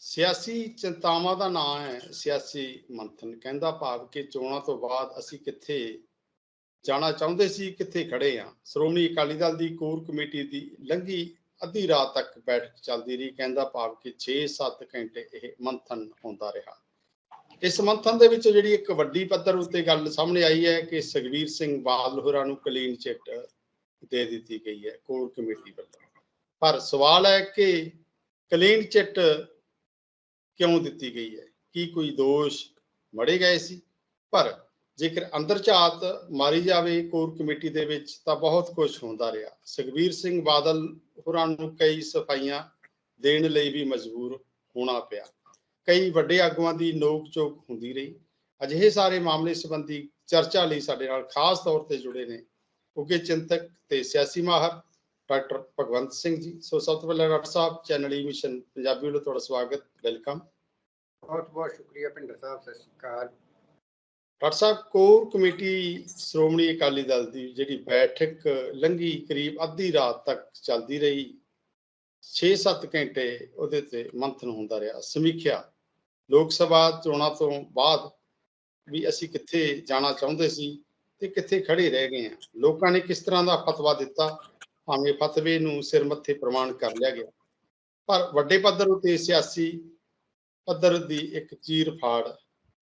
ਸਿਆਸੀ ਚਿੰਤਾਵਾਂ ਦਾ ਨਾਂ ਹੈ ਸਿਆਸੀ ਮੰਥਨ। ਕਹਿੰਦਾ ਭਾਵ ਕਿ ਚੋਣਾਂ ਤੋਂ ਬਾਅਦ ਅਸੀਂ ਕਿੱਥੇ ਜਾਣਾ ਚਾਹੁੰਦੇ ਸੀ, ਕਿੱਥੇ ਖੜੇ ਆ ਸ਼੍ਰੋਮਣੀ ਅਕਾਲੀ ਦਲ ਦੀ ਕੋਰ ਕਮੇਟੀ ਦੀ ਲੰਘੀ ਅੱਧੀ ਰਾਤ ਤੱਕ ਬੈਠਕ ਚੱਲਦੀ ਰਹੀ। ਕਹਿੰਦਾ ਭਾਵ ਕਿ 6-7 ਘੰਟੇ ਇਹ ਮੰਥਨ ਹੁੰਦਾ ਰਿਹਾ। ਇਸ ਮੰਥਨ ਦੇ ਵਿੱਚ ਜਿਹੜੀ ਇੱਕ ਵੱਡੀ ਪੱਧਰ ਉੱਤੇ ਗੱਲ ਸਾਹਮਣੇ ਆਈ ਹੈ ਕਿ ਸੁਖਵੀਰ ਸਿੰਘ ਬਾਦਲ ਹੋਰਾਂ ਨੂੰ ਕਲੀਨ ਚਿੱਟ ਦੇ ਦਿੱਤੀ ਗਈ ਹੈ ਕੋਰ ਕਮੇਟੀ ਵੱਲੋਂ। ਪਰ ਸਵਾਲ ਹੈ ਕਿ ਕਲੀਨ ਚਿੱਟ ਕਿਉਂ ਦਿੱਤੀ ਗਈ ਹੈ? ਕੀ ਕੋਈ ਦੋਸ਼ ਮੜੇ ਗਏ ਸੀ? ਪਰ ਜੇਕਰ ਅੰਦਰ ਝਾਤ ਮਾਰੀ ਜਾਵੇ ਕੋਰ ਕਮੇਟੀ ਦੇ ਵਿੱਚ, ਤਾਂ ਬਹੁਤ ਕੁਝ ਹੁੰਦਾ ਰਿਹਾ। ਸੁਖਬੀਰ ਸਿੰਘ ਬਾਦਲ ਹੋਰਾਂ ਨੂੰ ਕਈ ਸਫਾਈਆਂ ਦੇਣ ਲਈ ਵੀ ਮਜਬੂਰ ਹੋਣਾ ਪਿਆ। ਕਈ ਵੱਡੇ ਆਗੂਆਂ ਦੀ ਨੋਕ ਚੋਕ ਹੁੰਦੀ ਰਹੀ। ਅਜਿਹੇ ਸਾਰੇ ਮਾਮਲੇ ਸੰਬੰਧੀ ਚਰਚਾ ਲਈ ਸਾਡੇ ਨਾਲ ਖਾਸ ਤੌਰ ਤੇ ਜੁੜੇ ਨੇ। ਉੱਘੇ ਚਿੰਤਕ ਤੇ ਸਿਆਸੀ ਮਾਹਰ ਡਾਕਟਰ ਭਗਵੰਤ ਸਿੰਘ ਜੀ। ਸੋ ਸਭ ਤੋਂ ਪਹਿਲਾਂ doctor sahib channel E mission Punjabi ਵੱਲੋਂ ਤੁਹਾਡਾ ਸਵਾਗਤ ਵੈਲਕਮ। ਬਹੁਤ ਬਹੁਤ ਸ਼ੁਕਰੀਆ ਭਿੰਦਰ ਸਾਹਿਬ ਸਤਿ ਸ਼੍ਰੀ ਅਕਾਲ। ਡਾਕਟਰ ਸਾਹਿਬ ਕੋਰ ਕਮੇਟੀ ਸ਼੍ਰੋਮਣੀ ਅਕਾਲੀ ਦਲ ਦੀ ਜਿਹੜੀ ਬੈਠਕ ਲੰਘੀ ਕਰੀਬ ਅੱਧੀ ਰਾਤ ਤੱਕ ਚੱਲਦੀ ਰਹੀ। 6-7 ਘੰਟੇ ਉਹਦੇ ਤੇ ਮੰਥਨ ਹੁੰਦਾ ਰਿਹਾ। ਸਮੀਖਿਆ ਲੋਕ ਸਭਾ ਚੋਣਾਂ ਤੋਂ ਬਾਅਦ ਵੀ ਅਸੀਂ ਕਿੱਥੇ ਜਾਣਾ ਚਾਹੁੰਦੇ ਸੀ ਤੇ ਕਿੱਥੇ ਖੜੇ ਰਹਿ ਗਏ ਆ ਲੋਕਾਂ ਨੇ ਕਿਸ ਤਰ੍ਹਾਂ ਦਾ ਫਤਵਾ ਦਿੱਤਾ? ਭਾਵੇਂ ਫਤਵੇ ਨੂੰ ਸਿਰ ਮੱਥੇ ਪ੍ਰਮਾਣ ਕਰ ਲਿਆ ਗਿਆ। ਪਰ ਵੱਡੇ ਪੱਧਰ ਉਤੇ ਸਿਆਸੀ ਪੱਧਰ ਦੀ ਇੱਕ ਚੀਰ ਫਾੜ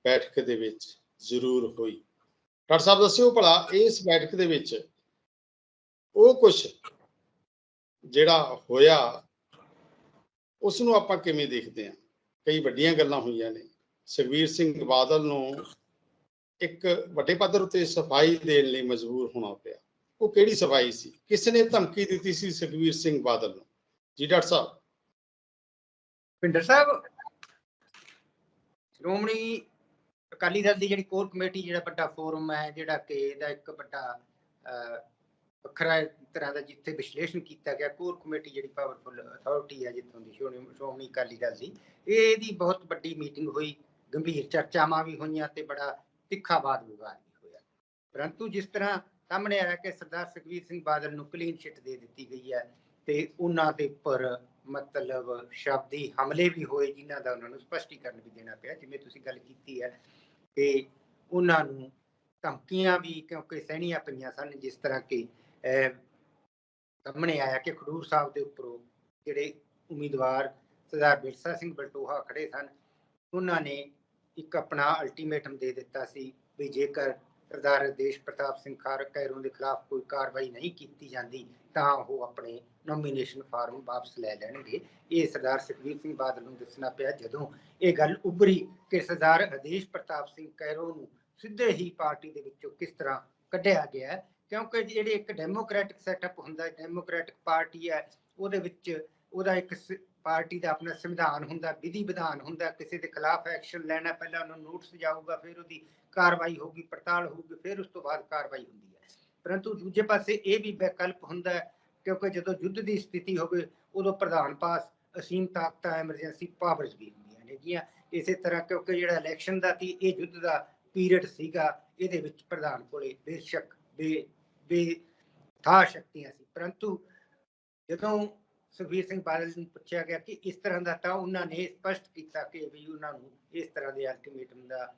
ਬੈਠਕ ਦੇ ਵਿੱਚ ਜ਼ਰੂਰ ਹੋਈ। ਡਾਕਟਰ ਸਾਹਿਬ, ਦੱਸਿਓ ਭਲਾ ਇਸ ਬੈਠਕ ਦੇ ਵਿੱਚ ਉਹ ਕੁਝ ਜਿਹੜਾ ਹੋਇਆ ਉਸ ਨੂੰ ਆਪਾਂ ਕਿਵੇਂ ਦੇਖਦੇ ਹਾਂ? ਕਈ ਵੱਡੀਆਂ ਗੱਲਾਂ ਹੋਈਆਂ ਨੇ। ਸੁਖਵੀਰ ਸਿੰਘ ਬਾਦਲ ਨੂੰ ਇੱਕ ਵੱਡੇ ਪੱਧਰ ਉਤੇ ਸਫ਼ਾਈ ਦੇਣ ਲਈ ਮਜਬੂਰ ਹੋਣਾ ਪਿਆ। ਉਹ ਕਿਹੜੀ ਸਫ਼ਾਈ ਸੀ? ਕਿਸ ਨੇ ਧਮਕੀ ਦਿੱਤੀ ਸੀ ਸੁਖਵੀਰ ਸਿੰਘ ਬਾਦਲ ਨੂੰ? ਜੀ ਡਾਕਟਰ ਸਾਹਿਬ। ਭਿੰਦਰ ਸਾਹਿਬ, ਸ਼੍ਰੋਮਣੀ ਅਕਾਲੀ ਦਲ ਦੀ ਜਿਹੜੀ ਕੋਰ ਕਮੇਟੀ, ਜਿਹੜਾ ਵੱਡਾ ਫੋਰਮ ਹੈ, ਜਿਹੜਾ ਕਿ ਇਹਦਾ ਇੱਕ ਵੱਡਾ ਵੱਖਰਾ ਤਰ੍ਹਾਂ ਦਾ ਜਿੱਥੇ ਵਿਸ਼ਲੇਸ਼ਣ ਕੀਤਾ ਗਿਆ, ਕੋਰ ਕਮੇਟੀ ਜਿਹੜੀ ਪਾਵਰਫੁਲ ਅਥਾਰਟੀ ਹੈ, ਜਿੱਥੋਂ ਦੀ ਸ਼੍ਰੋਮਣੀ ਅਕਾਲੀ ਦਲ ਦੀ, ਇਹ ਇਹਦੀ ਬਹੁਤ ਵੱਡੀ ਮੀਟਿੰਗ ਹੋਈ, ਗੰਭੀਰ ਚਰਚਾਵਾਂ ਵੀ ਹੋਈਆਂ ਤੇ ਬੜਾ ਤਿੱਖਾ ਬਾਦ ਵਿਵਾਦ ਵੀ ਹੋਇਆ। ਪਰੰਤੂ ਜਿਸ ਤਰ੍ਹਾਂ ਸਾਹਮਣੇ ਆਇਆ ਕਿ ਸਰਦਾਰ ਸੁਖਵੀਰ ਸਿੰਘ ਬਾਦਲ ਨੂੰ ਕਲੀਨ ਚਿੱਟ ਦੇ ਦਿੱਤੀ ਗਈ ਹੈ ਤੇ ਉਹਨਾਂ ਦੇ ਉੱਪਰ ਮਤਲਬ ਸ਼ਬਦੀ ਹਮਲੇ ਵੀ ਹੋਏ ਜਿਨ੍ਹਾਂ ਦਾ ਉਹਨਾਂ ਨੂੰ ਸਪਸ਼ਟੀਕਰਨ ਵੀ ਦੇਣਾ ਪਿਆ, ਜਿਵੇਂ ਤੁਸੀਂ ਗੱਲ ਕੀਤੀ ਹੈ ਕਿ ਉਹਨਾਂ ਨੂੰ ਧਮਕੀਆਂ ਵੀ ਕਿਉਂਕਿ ਸਹਿਣੀਆਂ ਪਈਆਂ ਸਨ, ਜਿਸ ਤਰ੍ਹਾਂ ਕਿ ਸਾਹਮਣੇ ਆਇਆ ਕਿ ਖਡੂਰ ਸਾਹਿਬ ਦੇ ਉੱਪਰੋਂ ਜਿਹੜੇ ਉਮੀਦਵਾਰ ਸਰਦਾਰ ਬਿਰਸਾ ਸਿੰਘ ਬਲਟੋਹਾ ਖੜੇ ਸਨ, ਉਹਨਾਂ ਨੇ ਇੱਕ ਆਪਣਾ ਅਲਟੀਮੇਟਮ ਦੇ ਦਿੱਤਾ ਸੀ ਵੀ ਜੇਕਰ ਸਰਦਾਰ ਦੇਸ਼ ਪ੍ਰਤਾਪ ਸਿੰਘ ਖਾਰ ਕੈਰੋਂ ਦੇ ਖਿਲਾਫ ਕੋਈ ਕਾਰਵਾਈ ਨਹੀਂ ਕੀਤੀ ਜਾਂਦੀ, ਤਾਂ ਉਹ ਆਪਣੇ ਨੋਮੀਨੇਸ਼ਨ ਫਾਰਮ ਵਾਪਸ ਲੈ ਲੈਣਗੇ। ਇਹ ਸਰਦਾਰ ਸੁਖਬੀਰ ਸਿੰਘ ਬਾਦਲ ਨੂੰ ਦੱਸਣਾ ਪਿਆ, ਜਦੋਂ ਇਹ ਗੱਲ ਉੱਭਰੀ ਕਿ ਸਰਦਾਰ ਆਦੇਸ਼ ਪ੍ਰਤਾਪ ਸਿੰਘ ਕੈਰੋਂ ਨੂੰ ਸਿੱਧੇ ਹੀ ਪਾਰਟੀ ਦੇ ਵਿੱਚੋਂ ਕਿਸ ਤਰ੍ਹਾਂ ਕੱਢਿਆ ਗਿਆ ਕਿਉਂਕਿ ਜਿਹੜੇ ਇੱਕ ਡੈਮੋਕ੍ਰੈਟਿਕ ਸੈਟਅਪ ਹੁੰਦਾ ਹੈ ਡੈਮੋਕ੍ਰੈਟਿਕ ਪਾਰਟੀ ਹੈ, ਉਹਦੇ ਵਿੱਚ ਉਹਦਾ ਇੱਕ ਪਾਰਟੀ ਦਾ ਆਪਣਾ ਸੰਵਿਧਾਨ ਹੁੰਦਾ, ਵਿਧੀ ਵਿਧਾਨ ਹੁੰਦਾ, ਕਿਸੇ ਦੇ ਖਿਲਾਫ ਐਕਸ਼ਨ ਲੈਣਾ ਪਹਿਲਾਂ ਉਹਨੂੰ ਨੋਟਿਸ ਜਾਊਗਾ, ਫਿਰ ਉਹਦੀ ਕਾਰਵਾਈ ਹੋਊਗੀ, ਪੜਤਾਲ ਹੋਊਗੀ, ਫਿਰ ਉਸ ਤੋਂ ਬਾਅਦ ਕਾਰਵਾਈ ਹੁੰਦੀ ਹੈ। ਪਰੰਤੂ ਦੂਜੇ ਪਾਸੇ ਇਹ ਵੀ ਵਿਕਲਪ ਹੁੰਦਾ ਹੈ, ਕਿਉਂਕਿ ਜਦੋਂ ਯੁੱਧ ਦੀ ਸਥਿਤੀ ਹੋਵੇ, ਉਦੋਂ ਪ੍ਰਧਾਨ ਪਾਸ ਅਸੀਮ ਤਾਕਤਾਂ ਐਮਰਜੈਂਸੀ ਪਾਵਰਸ ਵੀ ਹੁੰਦੀਆਂ ਨੇ ਜੀਆਂ ਇਸੇ ਤਰ੍ਹਾਂ ਕਿਉਂਕਿ ਜਿਹੜਾ ਇਲੈਕਸ਼ਨ ਦਾ ਸੀ, ਇਹ ਯੁੱਧ ਦਾ ਪੀਰੀਅਡ ਸੀਗਾ, ਇਹਦੇ ਵਿੱਚ ਪ੍ਰਧਾਨ ਕੋਲੇ ਬੇਸ਼ੱਕ ਬੇ ਬੇ ਥਾ ਸ਼ਕਤੀਆਂ ਸੀ। ਪਰੰਤੂ ਜਦੋਂ ਸੁਖਬੀਰ ਸਿੰਘ ਬਾਦਲ ਨੂੰ ਪੁੱਛਿਆ ਗਿਆ ਕਿ ਇਸ ਤਰ੍ਹਾਂ ਦਾ ਤਾਂ ਉਹਨਾਂ ਨੇ ਸਪਸ਼ਟ ਕੀਤਾ ਕਿ ਵੀ ਉਹਨਾਂ ਨੂੰ ਇਸ ਤਰ੍ਹਾਂ ਦੇ ਅਲਟੀਮੇਟਮ ਦਾ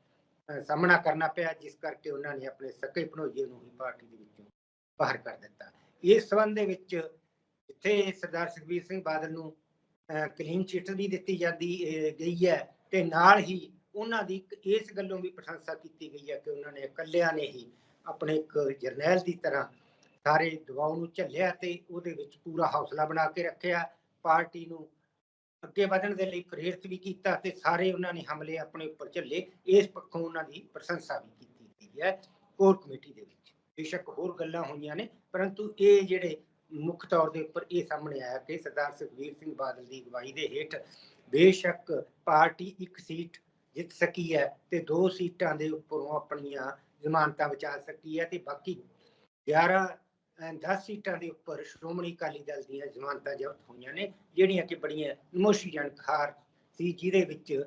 ਸਾਹਮਣਾ ਕਰਨਾ ਪਿਆ, ਜਿਸ ਕਰਕੇ ਉਹਨਾਂ ਨੇ ਆਪਣੇ ਸਕੇ ਭਣੋਈਏ ਨੂੰ ਹੀ ਪਾਰਟੀ ਦੇ ਵਿੱਚੋਂ ਬਾਹਰ ਕਰ ਦਿੱਤਾ। ਇਸ ਸੰਬੰਧ ਦੇ ਵਿੱਚ ਜਿੱਥੇ ਸਰਦਾਰ ਸੁਖਬੀਰ ਸਿੰਘ ਬਾਦਲ ਨੂੰ ਕਲੀਨ ਚਿੱਟ ਵੀ ਦਿੱਤੀ ਜਾਂਦੀ ਗਈ ਹੈ ਤੇ ਨਾਲ ਹੀ ਉਹਨਾਂ ਦੀ ਇਸ ਗੱਲੋਂ ਵੀ ਪ੍ਰਸ਼ੰਸਾ ਕੀਤੀ ਗਈ ਹੈ ਕਿ ਉਹਨਾਂ ਨੇ ਇਕੱਲਿਆਂ ਨੇ ਹੀ ਆਪਣੇ ਇੱਕ ਜਰਨੈਲ ਦੀ ਤਰ੍ਹਾਂ ਸਾਰੇ ਦਬਾਅ ਨੂੰ ਝੱਲਿਆ ਤੇ ਉਹਦੇ ਵਿੱਚ ਪੂਰਾ ਹੌਸਲਾ ਬਣਾ ਕੇ ਰੱਖਿਆ। ਪਾਰਟੀ ਨੂੰ ਅੱਗੇ ਵਧਣ ਦੇ ਲਈ ਪ੍ਰੇਰਿਤ ਵੀ ਕੀਤਾ ਤੇ ਸਾਰੇ ਉਹਨਾਂ ਨੇ ਹਮਲੇ ਆਪਣੇ ਉੱਪਰ ਝੱਲੇ। ਇਸ ਪੱਖੋਂ ਉਹਨਾਂ ਦੀ ਪ੍ਰਸ਼ੰਸਾ ਵੀ ਕੀਤੀ ਗਈ ਹੈ ਕੋਰ ਕਮੇਟੀ ਦੇ ਵਿੱਚ। ਬੇਸ਼ੱਕ ਹੋਰ ਗੱਲਾਂ ਹੋਈਆਂ ਨੇ, ਪਰੰਤੂ ਇਹ ਜਿਹੜੇ ਮੁੱਖ ਤੌਰ ਦੇ ਉੱਪਰ ਇਹ ਸਾਹਮਣੇ ਆਇਆ ਕਿ ਸਰਦਾਰ ਸੁਖਬੀਰ ਸਿੰਘ ਬਾਦਲ ਦੀ ਅਗਵਾਈ ਦੇ ਹੇਠ ਬੇਸ਼ੱਕ ਪਾਰਟੀ ਇੱਕ ਸੀਟ ਜਿੱਤ ਸਕੀ ਹੈ ਤੇ ਦੋ ਸੀਟਾਂ ਦੇ ਉੱਪਰੋਂ ਆਪਣੀਆਂ ਜ਼ਮਾਨਤਾਂ ਬਚਾ ਸਕੀ ਹੈ ਤੇ ਬਾਕੀ 11 10 ਸੀਟਾਂ ਦੇ ਉੱਪਰ ਸ਼੍ਰੋਮਣੀ ਅਕਾਲੀ ਦਲ ਦੀਆਂ ਜ਼ਮਾਨਤਾਂ ਜ਼ਬਤ ਹੋਈਆਂ ਨੇ, ਜਿਹੜੀਆਂ ਕਿ ਬੜੀਆਂ ਨਮੋਸ਼ੀਜਨਕ ਹਾਰ ਸੀ, ਜਿਹਦੇ ਵਿੱਚ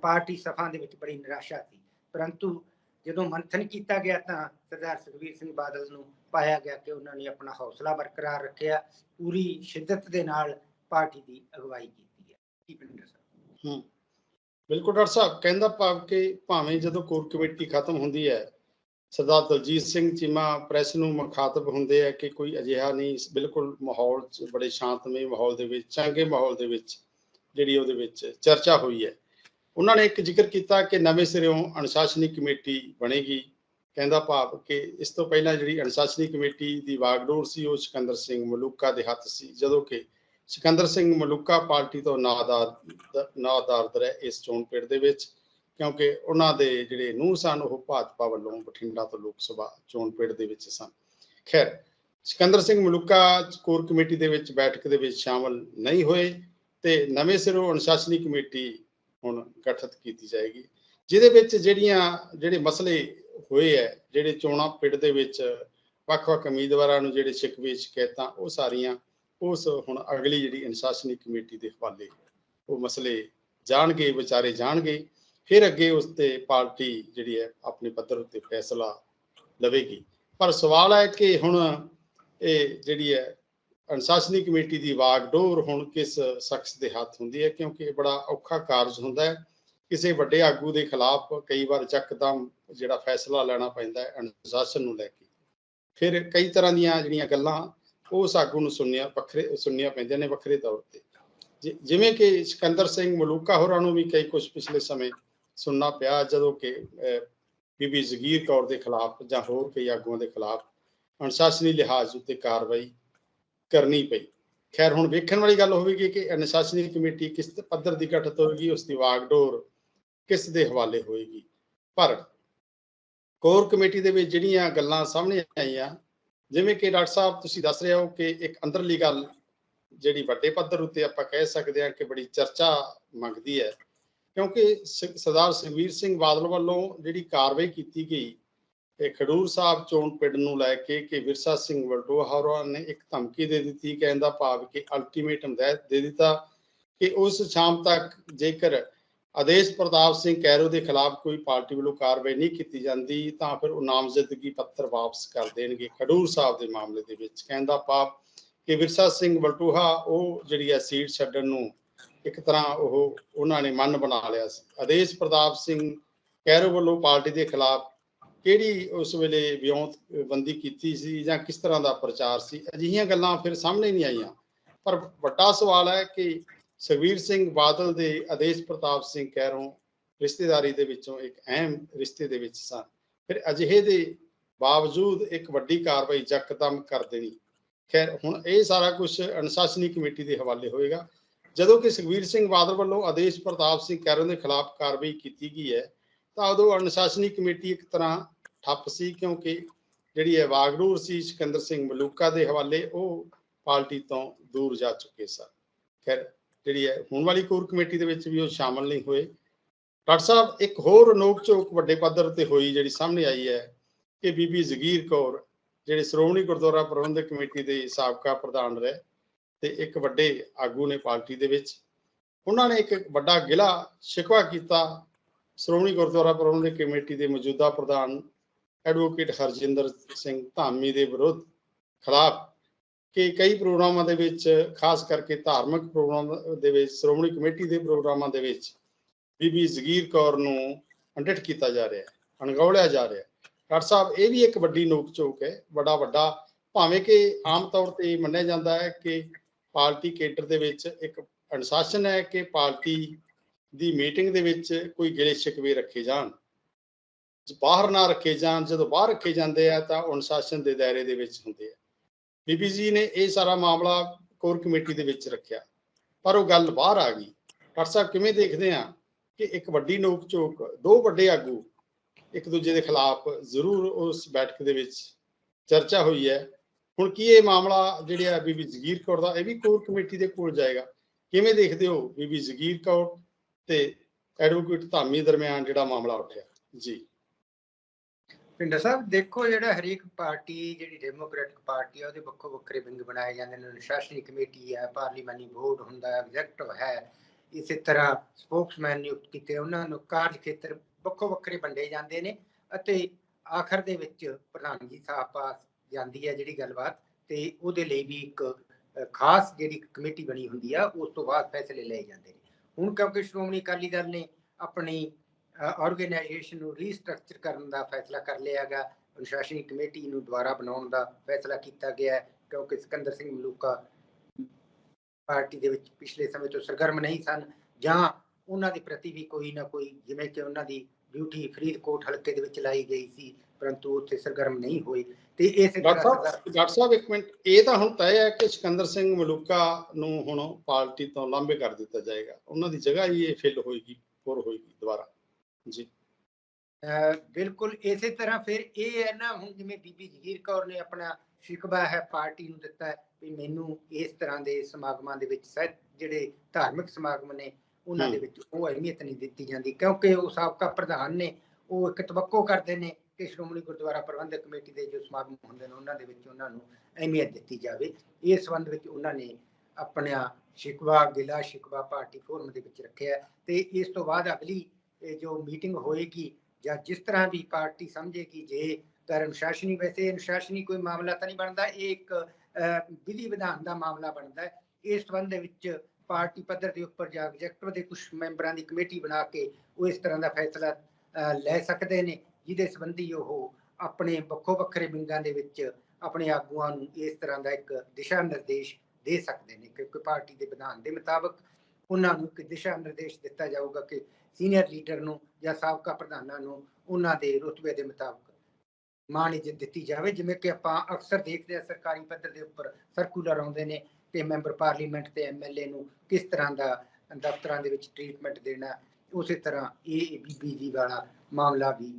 ਪਾਰਟੀ ਸਫਾਂ ਦੇ ਵਿੱਚ ਬੜੀ ਨਿਰਾਸ਼ਾ ਸੀ। ਪਰੰਤੂ ਜਦੋਂ ਮੰਥਨ ਕੀਤਾ ਗਿਆ ਤਾਂ ਸਰਦਾਰ ਸੁਖਬੀਰ ਸਿੰਘ ਬਾਦਲ ਨੂੰ ਪਾਇਆ ਗਿਆ ਕਿ ਉਹਨਾਂ ਨੇ ਆਪਣਾ ਹੌਸਲਾ ਬਰਕਰਾਰ ਰੱਖਿਆ, ਪੂਰੀ ਸ਼ਿੱਦਤ ਦੇ ਨਾਲ ਪਾਰਟੀ ਦੀ ਅਗਵਾਈ ਕੀਤੀ ਹੈ। ਕੀ ਸਾਹਿਬ ਹੂੰ। ਬਿਲਕੁਲ ਡਾਕਟਰ ਸਾਹਿਬ, ਕਹਿੰਦਾ ਭਾਵ ਕਿ ਭਾਵੇਂ ਜਦੋਂ ਕੋਰ ਕਮੇਟੀ ਖਤਮ ਹੁੰਦੀ ਹੈ ਸਰਦਾਰ ਦਲਜੀਤ ਸਿੰਘ ਚੀਮਾ ਪ੍ਰੈਸ ਨੂੰ ਮੁਖਾਤਬ ਹੁੰਦੇ ਆ ਕਿ ਕੋਈ ਅਜਿਹਾ ਨਹੀਂ ਬਿਲਕੁਲ ਮਾਹੌਲ ਚ ਬੜੇ ਸ਼ਾਂਤਮਈ ਮਾਹੌਲ ਦੇ ਵਿੱਚ, ਚੰਗੇ ਮਾਹੌਲ ਦੇ ਵਿੱਚ ਜਿਹੜੀ ਉਹਦੇ ਵਿੱਚ ਚਰਚਾ ਹੋਈ ਹੈ। ਉਹਨਾਂ ਨੇ ਇੱਕ ਜ਼ਿਕਰ ਕੀਤਾ ਕਿ ਨਵੇਂ ਸਿਰਿਓਂ ਅਨੁਸ਼ਾਸਨੀ ਕਮੇਟੀ ਬਣੇਗੀ। ਕਹਿੰਦਾ ਭਾਵ ਕਿ ਇਸ ਤੋਂ ਪਹਿਲਾਂ ਜਿਹੜੀ ਅਨੁਸ਼ਾਸਨੀ ਕਮੇਟੀ ਦੀ ਵਾਗਡੋਰ ਸੀ ਉਹ ਸਿਕੰਦਰ ਸਿੰਘ ਮਲੂਕਾ ਦੇ ਹੱਥ ਸੀ, ਜਦੋਂ ਕਿ ਸਿਕੰਦਰ ਸਿੰਘ ਮਲੂਕਾ ਪਾਰਟੀ ਤੋਂ ਨਾਦਾਰ ਨਾਦਾਰ ਹੈ ਇਸ ਚੋਣ ਪਿੰਡ ਦੇ ਵਿੱਚ ਕਿਉਂਕਿ ਉਹਨਾਂ ਦੇ ਜਿਹੜੇ ਨੂੰਹ ਸਨ, ਉਹ ਭਾਜਪਾ ਵੱਲੋਂ ਬਠਿੰਡਾ ਤੋਂ ਲੋਕ ਸਭਾ ਚੋਣ ਪਿੰਡ ਦੇ ਵਿੱਚ ਸਨ। ਖੈਰ, ਸਿਕੰਦਰ ਸਿੰਘ ਮਲੂਕਾ ਕੋਰ ਕਮੇਟੀ ਦੇ ਵਿੱਚ ਬੈਠਕ ਦੇ ਵਿੱਚ ਸ਼ਾਮਲ ਨਹੀਂ ਹੋਏ ਤੇ ਨਵੇਂ ਸਿਰੋਂ ਅਨੁਸ਼ਾਸਨੀ ਕਮੇਟੀ ਹੁਣ ਗਠਿਤ ਕੀਤੀ ਜਾਏਗੀ, ਜਿਹਦੇ ਵਿੱਚ ਜਿਹੜੀਆਂ, ਜਿਹੜੇ ਮਸਲੇ ਹੋਏ ਹੈ, ਜਿਹੜੇ ਚੋਣਾਂ ਪਿੰਡ ਦੇ ਵਿੱਚ ਵੱਖ-ਵੱਖ ਉਮੀਦਵਾਰਾਂ ਨੂੰ ਜਿਹੜੇ ਸ਼ਿਕਵੇ ਸ਼ਿਕਾਇਤਾਂ, ਉਹ ਸਾਰੀਆਂ ਉਸ ਹੁਣ ਅਗਲੀ ਜਿਹੜੀ ਅਨੁਸ਼ਾਸਨੀ ਕਮੇਟੀ ਦੇ ਹਵਾਲੇ ਉਹ ਮਸਲੇ ਜਾਣਗੇ, ਵਿਚਾਰੇ ਜਾਣਗੇ। ਫਿਰ ਅੱਗੇ ਉਸ ਤੇ ਪਾਰਟੀ ਜਿਹੜੀ ਹੈ ਆਪਣੇ ਪੱਧਰ ਉੱਤੇ ਫੈਸਲਾ ਲਵੇਗੀ। ਪਰ ਸਵਾਲ ਹੈ ਕਿ ਹੁਣ ਇਹ ਜਿਹੜੀ ਹੈ ਅਨੁਸ਼ਾਸਨੀ ਕਮੇਟੀ ਦੀ ਵਾਗਡੋਰ ਹੁਣ ਕਿਸ ਸ਼ਖਸ ਦੇ ਹੱਥ ਹੁੰਦੀ ਹੈ? ਕਿਉਂਕਿ ਇਹ ਬੜਾ ਔਖਾ ਕਾਰਜ ਹੁੰਦਾ ਹੈ। ਕਿਸੇ ਵੱਡੇ ਆਗੂ ਦੇ ਖਿਲਾਫ ਕਈ ਵਾਰ ਚੱਕਦਮ ਜਿਹੜਾ ਫੈਸਲਾ ਲੈਣਾ ਪੈਂਦਾ ਹੈ, ਅਨੁਸ਼ਾਸਨ ਨੂੰ ਲੈ ਕੇ। ਫਿਰ ਕਈ ਤਰ੍ਹਾਂ ਦੀਆਂ ਜਿਹੜੀਆਂ ਗੱਲਾਂ ਉਸ ਆਗੂ ਨੂੰ ਸੁਣਨੀਆਂ ਵੱਖਰੇ, ਸੁਣਨੀਆਂ ਪੈਂਦੀਆਂ ਨੇ ਵੱਖਰੇ ਤੌਰ ਤੇ। ਜਿ- ਜਿਵੇਂ ਕਿ ਸਿਕੰਦਰ ਸਿੰਘ ਮਲੂਕਾ ਹੋਰਾਂ ਨੂੰ ਵੀ ਕਈ ਕੁਝ ਪਿਛਲੇ ਸਮੇਂ ਸੁਣਨਾ ਪਿਆ ਜਦੋਂ ਕਿ ਬੀਬੀ ਜ਼ਗੀਰ ਕੌਰ ਦੇ ਖਿਲਾਫ ਜਾਂ ਹੋਰ ਕਈ ਆਗੂਆਂ ਦੇ ਖਿਲਾਫ ਅਨੁਸ਼ਾਸਨੀ ਲਿਹਾਜ਼ ਉੱਤੇ ਕਾਰਵਾਈ ਕਰਨੀ ਪਈ। ਖੈਰ, ਹੁਣ ਵੇਖਣ ਵਾਲੀ ਗੱਲ ਹੋਵੇਗੀ ਕਿ ਅਨੁਸ਼ਾਸਨੀ ਕਮੇਟੀ ਕਿਸ ਪੱਧਰ ਦੀ ਗਠਿਤ ਹੋਵੇਗੀ, ਉਸ ਦੀ ਵਾਗਡੋਰ ਕਿਸ ਦੇ ਹਵਾਲੇ ਹੋਏਗੀ ਪਰ ਕੋਰ ਕਮੇਟੀ ਦੇ ਵਿੱਚ ਜਿਹੜੀਆਂ ਗੱਲਾਂ ਸਾਹਮਣੇ ਆਈਆਂ, ਜਿਵੇਂ ਕਿ ਡਾਕਟਰ ਸਾਹਿਬ ਤੁਸੀਂ ਦੱਸ ਰਹੇ ਹੋ ਕਿ ਇੱਕ ਅੰਦਰਲੀ ਗੱਲ ਜਿਹੜੀ ਵੱਡੇ ਪੱਧਰ ਉੱਤੇ ਆਪਾਂ ਕਹਿ ਸਕਦੇ ਹਾਂ ਕਿ ਬੜੀ ਚਰਚਾ ਮੰਗਦੀ ਹੈ ਕਿਉਂਕਿ ਸ- ਸਰਦਾਰ ਸੁਖਬੀਰ ਸਿੰਘ ਬਾਦਲ ਵੱਲੋਂ ਜਿਹੜੀ ਕਾਰਵਾਈ ਕੀਤੀ ਗਈ, ਇਹ ਖਡੂਰ ਸਾਹਿਬ ਚੋਣ ਪਿੰਡ ਨੂੰ ਲੈ ਕੇ ਕਿ ਵਿਰਸਾ ਸਿੰਘ ਵਲਟੋਹਾ ਹੋਰਾਂ ਨੇ ਇੱਕ ਧਮਕੀ ਦੇ ਦਿੱਤੀ ਕਹਿੰਦਾ ਭਾਵ ਕਿ ਅਲਟੀਮੇਟਮ ਦੇ ਦਿੱਤਾ ਕਿ ਉਸ ਸ਼ਾਮ ਤੱਕ ਜੇਕਰ ਆਦੇਸ਼ ਪ੍ਰਤਾਪ ਸਿੰਘ ਕੈਰੋ ਦੇ ਖਿਲਾਫ ਕੋਈ ਪਾਰਟੀ ਵੱਲੋਂ ਕਾਰਵਾਈ ਨਹੀਂ ਕੀਤੀ ਜਾਂਦੀ, ਤਾਂ ਫਿਰ ਉਹ ਨਾਮਜ਼ਦਗੀ ਪੱਤਰ ਵਾਪਸ ਕਰ ਦੇਣਗੇ ਖਡੂਰ ਸਾਹਿਬ ਦੇ ਮਾਮਲੇ ਦੇ ਵਿੱਚ। ਕਹਿੰਦਾ ਭਾਵ ਕਿ ਵਿਰਸਾ ਸਿੰਘ ਵਲਟੂਹਾ ਉਹ ਜਿਹੜੀ ਹੈ ਸੀਟ ਛੱਡਣ ਨੂੰ ਇੱਕ ਤਰ੍ਹਾਂ ਉਹ ਉਹਨਾਂ ਨੇ ਮਨ ਬਣਾ ਲਿਆ ਸੀ। ਆਦੇਸ਼ ਪ੍ਰਤਾਪ ਸਿੰਘ ਕੈਰੋ ਵੱਲੋਂ ਪਾਰਟੀ ਦੇ ਖਿਲਾਫ ਕਿਹੜੀ ਉਸ ਵੇਲੇ ਵਿਉਂਤਬੰਦੀ ਕੀਤੀ ਸੀ ਜਾਂ ਕਿਸ ਤਰ੍ਹਾਂ ਦਾ ਪ੍ਰਚਾਰ ਸੀ? ਅਜਿਹੀਆਂ ਗੱਲਾਂ ਫਿਰ ਸਾਹਮਣੇ ਨਹੀਂ ਆਈਆਂ। ਪਰ ਵੱਡਾ ਸਵਾਲ ਹੈ ਕਿ ਸੁਖਬੀਰ ਸਿੰਘ ਬਾਦਲ ਦੇ ਆਦੇਸ਼ ਪ੍ਰਤਾਪ ਸਿੰਘ ਕੈਰੋਂ ਰਿਸ਼ਤੇਦਾਰੀ ਦੇ ਵਿੱਚੋਂ ਇੱਕ ਅਹਿਮ ਰਿਸ਼ਤੇ ਦੇ ਵਿੱਚ ਸਨ। ਫਿਰ ਅਜਿਹੇ ਦੇ ਬਾਵਜੂਦ ਇੱਕ ਵੱਡੀ ਕਾਰਵਾਈ ਯਕਦਮ ਕਰ ਦੇਣੀ। ਖੈਰ, ਹੁਣ ਇਹ ਸਾਰਾ ਕੁਝ ਅਨੁਸ਼ਾਸਨੀ ਕਮੇਟੀ ਦੇ ਹਵਾਲੇ ਹੋਏਗਾ। ਜਦੋਂ ਕਿ ਸੁਖਬੀਰ ਸਿੰਘ ਬਾਦਲ ਵੱਲੋਂ ਆਦੇਸ਼ ਪ੍ਰਤਾਪ ਸਿੰਘ ਕੈਰੋਂ ਦੇ ਖਿਲਾਫ ਕਾਰਵਾਈ ਕੀਤੀ ਗਈ ਹੈ, ਤਾਂ ਉਦੋਂ ਅਨੁਸ਼ਾਸਨੀ ਕਮੇਟੀ ਇੱਕ ਤਰ੍ਹਾਂ ਠੱਪ ਸੀ, ਕਿਉਂਕਿ ਜਿਹੜੀ ਹੈ ਵਾਗਰੂਰ ਸੀ ਸਿਕੰਦਰ ਸਿੰਘ ਮਲੂਕਾ ਦੇ ਹਵਾਲੇ, ਉਹ ਪਾਰਟੀ ਤੋਂ ਦੂਰ ਜਾ ਚੁੱਕੇ ਸਨ। ਖੈਰ, ਜਿਹੜੀ ਹੈ ਹੁਣ ਵਾਲੀ ਕੋਰ ਕਮੇਟੀ ਦੇ ਵਿੱਚ ਵੀ ਉਹ ਸ਼ਾਮਲ ਨਹੀਂ ਹੋਏ। ਡਾਕਟਰ ਸਾਹਿਬ, ਇੱਕ ਹੋਰ ਨੋਕ ਝੋਕ ਵੱਡੇ ਪੱਧਰ ਤੇ ਹੋਈ ਜਿਹੜੀ ਸਾਹਮਣੇ ਆਈ ਹੈ ਕਿ ਬੀਬੀ ਜ਼ਗੀਰ ਕੌਰ, ਜਿਹੜੇ ਸ਼੍ਰੋਮਣੀ ਗੁਰਦੁਆਰਾ ਪ੍ਰਬੰਧਕ ਕਮੇਟੀ ਦੇ ਸਾਬਕਾ ਪ੍ਰਧਾਨ ਰਹੇ ਤੇ ਇੱਕ ਵੱਡੇ ਆਗੂ ਨੇ ਪਾਰਟੀ ਦੇ ਵਿੱਚ। ਉਹਨਾਂ ਨੇ ਇੱਕ ਵੱਡਾ ਗਿਲਾ ਸ਼ਿਕਵਾ ਕੀਤਾ। ਸ਼੍ਰੋਮਣੀ ਗੁਰਦੁਆਰਾ ਪ੍ਰਬੰਧਕ ਕਮੇਟੀ ਦੇ ਮੌਜੂਦਾ ਪ੍ਰਧਾਨ ਐਡਵੋਕੇਟ ਹਰਜਿੰਦਰ ਸਿੰਘ ਧਾਮੀ ਦੇ ਵਿਰੁੱਧ ਖਿਲਾਫ ਕਿ ਕਈ ਪ੍ਰੋਗਰਾਮਾਂ ਦੇ ਵਿੱਚ, ਖਾਸ ਕਰਕੇ ਧਾਰਮਿਕ ਪ੍ਰੋਗਰਾਮ ਦੇ ਵਿੱਚ, ਸ਼੍ਰੋਮਣੀ ਕਮੇਟੀ ਦੇ ਪ੍ਰੋਗਰਾਮਾਂ ਦੇ ਵਿੱਚ ਬੀਬੀ ਜ਼ਗੀਰ ਕੌਰ ਨੂੰ ਅੰਡਿਟ ਕੀਤਾ ਜਾ ਰਿਹਾ ਹੈ ਅਣਗੌਲਿਆ ਜਾ ਰਿਹਾ। ਹੈ ਡਾਕਟਰ ਸਾਹਿਬ, ਇਹ ਵੀ ਇੱਕ ਵੱਡੀ ਨੋਕ ਚੋਕ ਹੈ। ਬੜਾ ਵੱਡਾ, ਭਾਵੇਂ ਕਿ ਆਮ ਤੌਰ ਤੇ ਮੰਨਿਆ ਜਾਂਦਾ ਹੈ ਕਿ ਪਾਰਟੀ ਕੇਡਰ ਦੇ ਵਿੱਚ ਇੱਕ ਅਨੁਸ਼ਾਸਨ ਹੈ ਕਿ ਪਾਰਟੀ ਦੀ ਮੀਟਿੰਗ ਦੇ ਵਿੱਚ ਕੋਈ ਗਿਲੇ ਸ਼ਿਕਵੇ ਰੱਖੇ ਜਾਣ। ਬਾਹਰ ਨਾ ਰੱਖੇ ਜਾਣ, ਜਦੋਂ ਬਾਹਰ ਰੱਖੇ ਜਾਂਦੇ ਆ ਤਾਂ ਅਨੁਸ਼ਾਸਨ ਦੇ ਦਾਇਰੇ ਦੇ ਵਿੱਚ ਹੁੰਦੇ ਆ। ਬੀਬੀ ਜੀ ਨੇ ਇਹ ਸਾਰਾ ਮਾਮਲਾ ਕੋਰ ਕਮੇਟੀ ਦੇ ਵਿੱਚ ਰੱਖਿਆ। ਪਰ ਉਹ ਗੱਲ ਬਾਹਰ ਆ ਗਈ। ਡਾਕਟਰ ਸਾਹਿਬ ਕਿਵੇਂ ਦੇਖਦੇ ਆ ਕਿ ਇੱਕ ਵੱਡੀ ਨੋਕ ਝੋਕ, ਦੋ ਵੱਡੇ ਆਗੂ ਇੱਕ ਦੂਜੇ ਦੇ ਖਿਲਾਫ ਜ਼ਰੂਰ ਉਸ ਬੈਠਕ ਦੇ ਵਿੱਚ ਚਰਚਾ ਹੋਈ ਹੈ ਹੁਣ ਕੀ ਇਹ ਮਾਮਲਾ ਜਿਹੜਾ ਬੀਬੀ ਜ਼ਗੀਰ ਕੌਰ ਦਾ, ਇਹ ਵੀ ਕੋਰ ਕਮੇਟੀ ਦੇ ਕੋਲ ਜਾਏਗਾ। ਕਿਵੇਂ ਦੇਖਦੇ ਹੋ ਬੀਬੀ ਜ਼ਗੀਰ ਕੌਰ ਤੇ ਐਡਵੋਕੇਟ ਧਾਮੀ ਦਰਮਿਆਨ ਜਿਹੜਾ ਮਾਮਲਾ ਉੱਠਿਆ? ਜੀ। ਪਿੰਡਾ ਸਾਹਿਬ, ਦੇਖੋ ਜਿਹੜਾ ਹਰੇਕ ਪਾਰਟੀ, ਜਿਹੜੀ ਡੈਮੋਕ੍ਰੈਟਿਕ ਪਾਰਟੀ ਆ, ਉਹਦੇ ਵੱਖੋ ਵੱਖਰੇ ਵਿੰਗ ਬਣਾਏ ਜਾਂਦੇ ਨੇ। ਅਨੁਸ਼ਾਸਨੀ ਕਮੇਟੀ ਹੈ, ਪਾਰਲੀਮਾਨੀ ਬੋਰਡ ਹੁੰਦਾ ਐਗਜ਼ੈਕਟਿਵ ਹੈ। ਇਸੇ ਤਰ੍ਹਾਂ ਸਪੋਕਸਮੈਨ ਨਿਯੁਕਤ ਕੀਤੇ ਉਹਨਾਂ ਨੂੰ, ਕਾਰਜ ਖੇਤਰ ਵੱਖੋ ਵੱਖਰੇ ਵੰਡੇ ਜਾਂਦੇ ਨੇ ਅਤੇ ਆਖਰ ਦੇ ਵਿੱਚ ਪ੍ਰਧਾਨਗੀ ਸਾਹਿਬ ਪਾਸ ਜਾਂਦੀ ਹੈ ਜਿਹੜੀ ਗੱਲਬਾਤ ਤੇ ਉਹਦੇ ਲਈ ਵੀ ਇੱਕ ਖਾਸ ਜਿਹੜੀ ਕਮੇਟੀ ਬਣੀ ਹੁੰਦੀ ਆ, ਉਸ ਤੋਂ ਬਾਅਦ ਫੈਸਲੇ ਲਏ ਜਾਂਦੇ ਨੇ। ਹੁਣ ਕਿਉਂਕਿ ਸ਼੍ਰੋਮਣੀ ਅਕਾਲੀ ਦਲ ਨੇ ਆਪਣੀ ਆਰਗੇਨਾਈਜੇਸ਼ਨ ਨੂੰ ਰੀਸਟਰਕਚਰ ਕਰਨ ਦਾ ਫੈਸਲਾ ਕਰ ਲਿਆ ਗਾ, ਅਨੁਸ਼ਾਸਨੀ ਕਮੇਟੀ ਨੂੰ ਦੁਬਾਰਾ ਬਣਾਉਣ ਦਾ ਫੈਸਲਾ ਕੀਤਾ ਗਿਆ ਹੈ, ਕਿਉਂਕਿ ਸਿਕੰਦਰ ਸਿੰਘ ਮਲੂਕਾ ਪਾਰਟੀ ਦੇ ਵਿੱਚ ਪਿਛਲੇ ਸਮੇਂ ਤੋਂ ਸਰਗਰਮ ਨਹੀਂ ਸਨ, ਜਾਂ ਉਹਨਾਂ ਦੇ ਪ੍ਰਤੀ ਵੀ ਕੋਈ ਨਾ ਕੋਈ, ਜਿਵੇਂ ਕਿ ਉਹਨਾਂ ਦੀ ਡਿਊਟੀ ਫਰੀਦਕੋਟ ਹਲਕੇ ਦੇ ਵਿੱਚ ਲਾਈ ਗਈ ਸੀ, ਪਰੰਤੂ ਉੱਥੇ ਸਰਗਰਮ ਨਹੀਂ ਹੋਏ। ਤੇ ਇਸੇ ਡਾਕਟਰ ਸਾਹਿਬ ਡਾਕਟਰ ਸਾਹਿਬ ਇੱਕ ਮਿੰਟ। ਇਹ ਤਾਂ ਹੁਣ ਤੈਅ ਹੈ ਕਿ ਸਿਕੰਦਰ ਸਿੰਘ ਮਲੂਕਾ ਨੂੰ ਹੁਣ ਪਾਰਟੀ ਤੋਂ ਲਾਂਭੇ ਕਰ ਦਿੱਤਾ ਜਾਏਗਾ। ਉਹਨਾਂ ਦੀ ਜਗ੍ਹਾ ਹੀ ਇਹ ਫਿਲ ਹੋਏਗੀ ਪੁਰ ਹੋਏਗੀ ਦੁਬਾਰਾ। ਜੀ। ਬਿਲਕੁਲ ਇਸੇ ਤਰ੍ਹਾਂ ਫਿਰ ਇਹ ਹੈ ਨਾ ਹੁਣ ਜਿਵੇਂ ਬੀਬੀ ਜਗੀਰ ਕੌਰ ਨੇ ਆਪਣਾ ਸ਼ਿਕਵਾ ਹੈ ਪਾਰਟੀ ਨੂੰ ਦਿੱਤਾ ਹੈ ਵੀ ਮੈਨੂੰ ਇਸ ਤਰ੍ਹਾਂ ਦੇ ਸਮਾਗਮਾਂ ਦੇ ਵਿੱਚ ਜਿਹੜੇ ਧਾਰਮਿਕ ਸਮਾਗਮ ਨੇ ਉਹਨਾਂ ਦੇ। ਵਿੱਚ ਉਹ ਅਹਿਮੀਅਤ ਨਹੀਂ ਦਿੱਤੀ ਜਾਂਦੀ। ਕਿਉਂਕਿ ਉਹ ਸਾਬਕਾ ਪ੍ਰਧਾਨ ਨੇ ਉਹ ਇੱਕ ਤਵੱਕੋ ਕਰਦੇ ਨੇ ਕਿ ਸ਼੍ਰੋਮਣੀ ਗੁਰਦੁਆਰਾ ਪ੍ਰਬੰਧਕ ਕਮੇਟੀ ਦੇ ਜੋ ਸਮਾਗਮ ਹੁੰਦੇ ਨੇ ਉਹਨਾਂ ਦੇ ਵਿੱਚ ਉਹਨਾਂ ਨੂੰ ਅਹਿਮੀਅਤ ਦਿੱਤੀ ਜਾਵੇ। ਇਸ ਸੰਬੰਧ ਵਿੱਚ ਉਹਨਾਂ ਨੇ ਆਪਣਾ ਸ਼ਿਕਵਾ ਗਿਲਾ ਸ਼ਿਕਵਾ ਪਾਰਟੀ ਫੋਰਮ ਦੇ ਵਿੱਚ ਰੱਖਿਆ ਤੇ ਇਸ ਤੋਂ ਬਾਅਦ ਅਗਲੀ ਜੋ ਮੀਟਿੰਗ ਹੋਏਗੀ ਜਾਂ ਜਿਸ ਤਰ੍ਹਾਂ ਵੀ ਪਾਰਟੀ ਸਮਝੇਗੀ ਜੇ ਕਰ ਅਨੁਸ਼ਾਸਨੀ ਵੈਸੇ ਅਨੁਸ਼ਾਸਨੀ ਕੋਈ ਮਾਮਲਾ ਤਾਂ ਨਹੀਂ ਬਣਦਾ ਇਹ ਇੱਕ ਅਹ, ਵਿਧੀ ਵਿਧਾਨ ਦਾ ਮਾਮਲਾ ਬਣਦਾ ਹੈ। ਇਸ ਸੰਬੰਧ ਦੇ ਵਿੱਚ ਪਾਰਟੀ ਪੱਧਰ ਦੇ ਉੱਪਰ ਜਾਂ ਐਗਜ਼ੈਕਟਿਵ ਦੇ ਕੁਝ ਮੈਂਬਰਾਂ ਦੀ ਕਮੇਟੀ ਬਣਾ ਕੇ ਉਹ ਇਸ ਤਰ੍ਹਾਂ ਦਾ ਫੈਸਲਾ ਅਹ, ਲੈ ਸਕਦੇ ਨੇ। ਜਿਹਦੇ ਸੰਬੰਧੀ ਉਹ ਆਪਣੇ ਵੱਖੋ ਵੱਖਰੇ ਵਿੰਗਾਂ ਦੇ ਵਿੱਚ ਆਪਣੇ ਆਗੂਆਂ ਨੂੰ ਇਸ ਤਰ੍ਹਾਂ ਦਾ ਇੱਕ ਦਿਸ਼ਾ ਨਿਰਦੇਸ਼ ਦੇ ਸਕਦੇ ਨੇ ਕਿਉਂਕਿ ਪਾਰਟੀ ਦੇ ਵਿਧਾਨ ਦੇ ਮੁਤਾਬਕ ਉਹਨਾਂ ਨੂੰ ਇੱਕ ਦਿਸ਼ਾ ਨਿਰਦੇਸ਼ ਦਿੱਤਾ ਜਾਊਗਾ ਕਿ ਸੀਨੀਅਰ ਲੀਡਰ ਨੂੰ ਜਾਂ ਸਾਬਕਾ ਪ੍ਰਧਾਨਾਂ ਨੂੰ ਉਹਨਾਂ ਦੇ ਰੁਤਬੇ ਦੇ ਮੁਤਾਬਕ ਮਾਣ ਇੱਜ਼ਤ ਦਿੱਤੀ ਜਾਵੇ। ਜਿਵੇਂ ਕਿ ਆਪਾਂ ਅਕਸਰ ਦੇਖਦੇ ਹਾਂ ਸਰਕਾਰੀ ਪੱਧਰ ਦੇ ਉੱਪਰ ਸਰਕੂਲਰ ਆਉਂਦੇ ਨੇ ਕਿ ਮੈਂਬਰ ਪਾਰਲੀਮੈਂਟ ਤੇ ਐਮਐਲਏ ਨੂੰ ਕਿਸ ਤਰ੍ਹਾਂ ਦਾ ਦਫ਼ਤਰਾਂ ਦੇ ਵਿੱਚ ਟ੍ਰੀਟਮੈਂਟ ਦੇਣਾ, ਉਸੇ ਤਰ੍ਹਾਂ ਇਹ ਬੀਬੀਜੀ ਵਾਲਾ ਮਾਮਲਾ ਵੀ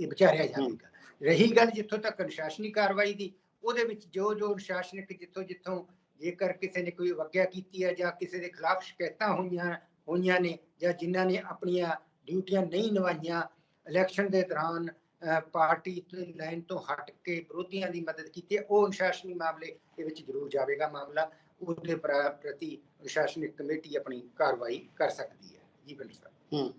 ਇਹ ਵਿਚਾਰਿਆ ਜਾਵੇਗਾ ਰਹੀ ਗੱਲ ਜਿੱਥੋਂ ਤੱਕ ਅਨੁਸ਼ਾਸਨੀ ਕਾਰਵਾਈ ਦੀ ਉਹਦੇ ਵਿੱਚ ਜੋ ਜੋ ਅਨੁਸ਼ਾਸਨਿਕ ਜਿੱਥੋਂ ਜਿੱਥੋਂ ਜੇਕਰ ਕਿਸੇ ਨੇ ਕੋਈ ਅਵਗਿਆ ਕੀਤੀ ਹੈ ਜਾਂ ਕਿਸੇ ਦੇ ਖਿਲਾਫ ਸ਼ਿਕਾਇਤਾਂ ਹੋਈਆਂ ਹੋਈਆਂ ਨੇ ਜਾਂ ਜਿਨ੍ਹਾਂ ਨੇ ਆਪਣੀਆਂ ਡਿਊਟੀਆਂ ਨਹੀਂ ਨਿਭਾਈਆਂ ਇਲੈਕਸ਼ਨ ਦੇ ਦੌਰਾਨ ਪਾਰਟੀ ਤੋਂ ਲਾਈਨ ਤੋਂ ਹਟ ਕੇ ਵਿਰੋਧੀਆਂ ਦੀ ਮਦਦ ਕੀਤੀ ਉਹ ਅਨੁਸ਼ਾਸਨੀ ਮਾਮਲੇ ਦੇ ਵਿੱਚ ਜ਼ਰੂਰ ਜਾਵੇਗਾ ਮਾਮਲਾ। ਉਹਦੇ ਪ੍ਰ- ਪ੍ਰਤੀ ਅਨੁਸ਼ਾਸਨਿਕ ਕਮੇਟੀ ਆਪਣੀ ਕਾਰਵਾਈ ਕਰ ਸਕਦੀ ਹੈ। ਜੀ ਬਿਲਕੁਲ। ਸਾਹਿਬ ਹੂੰ।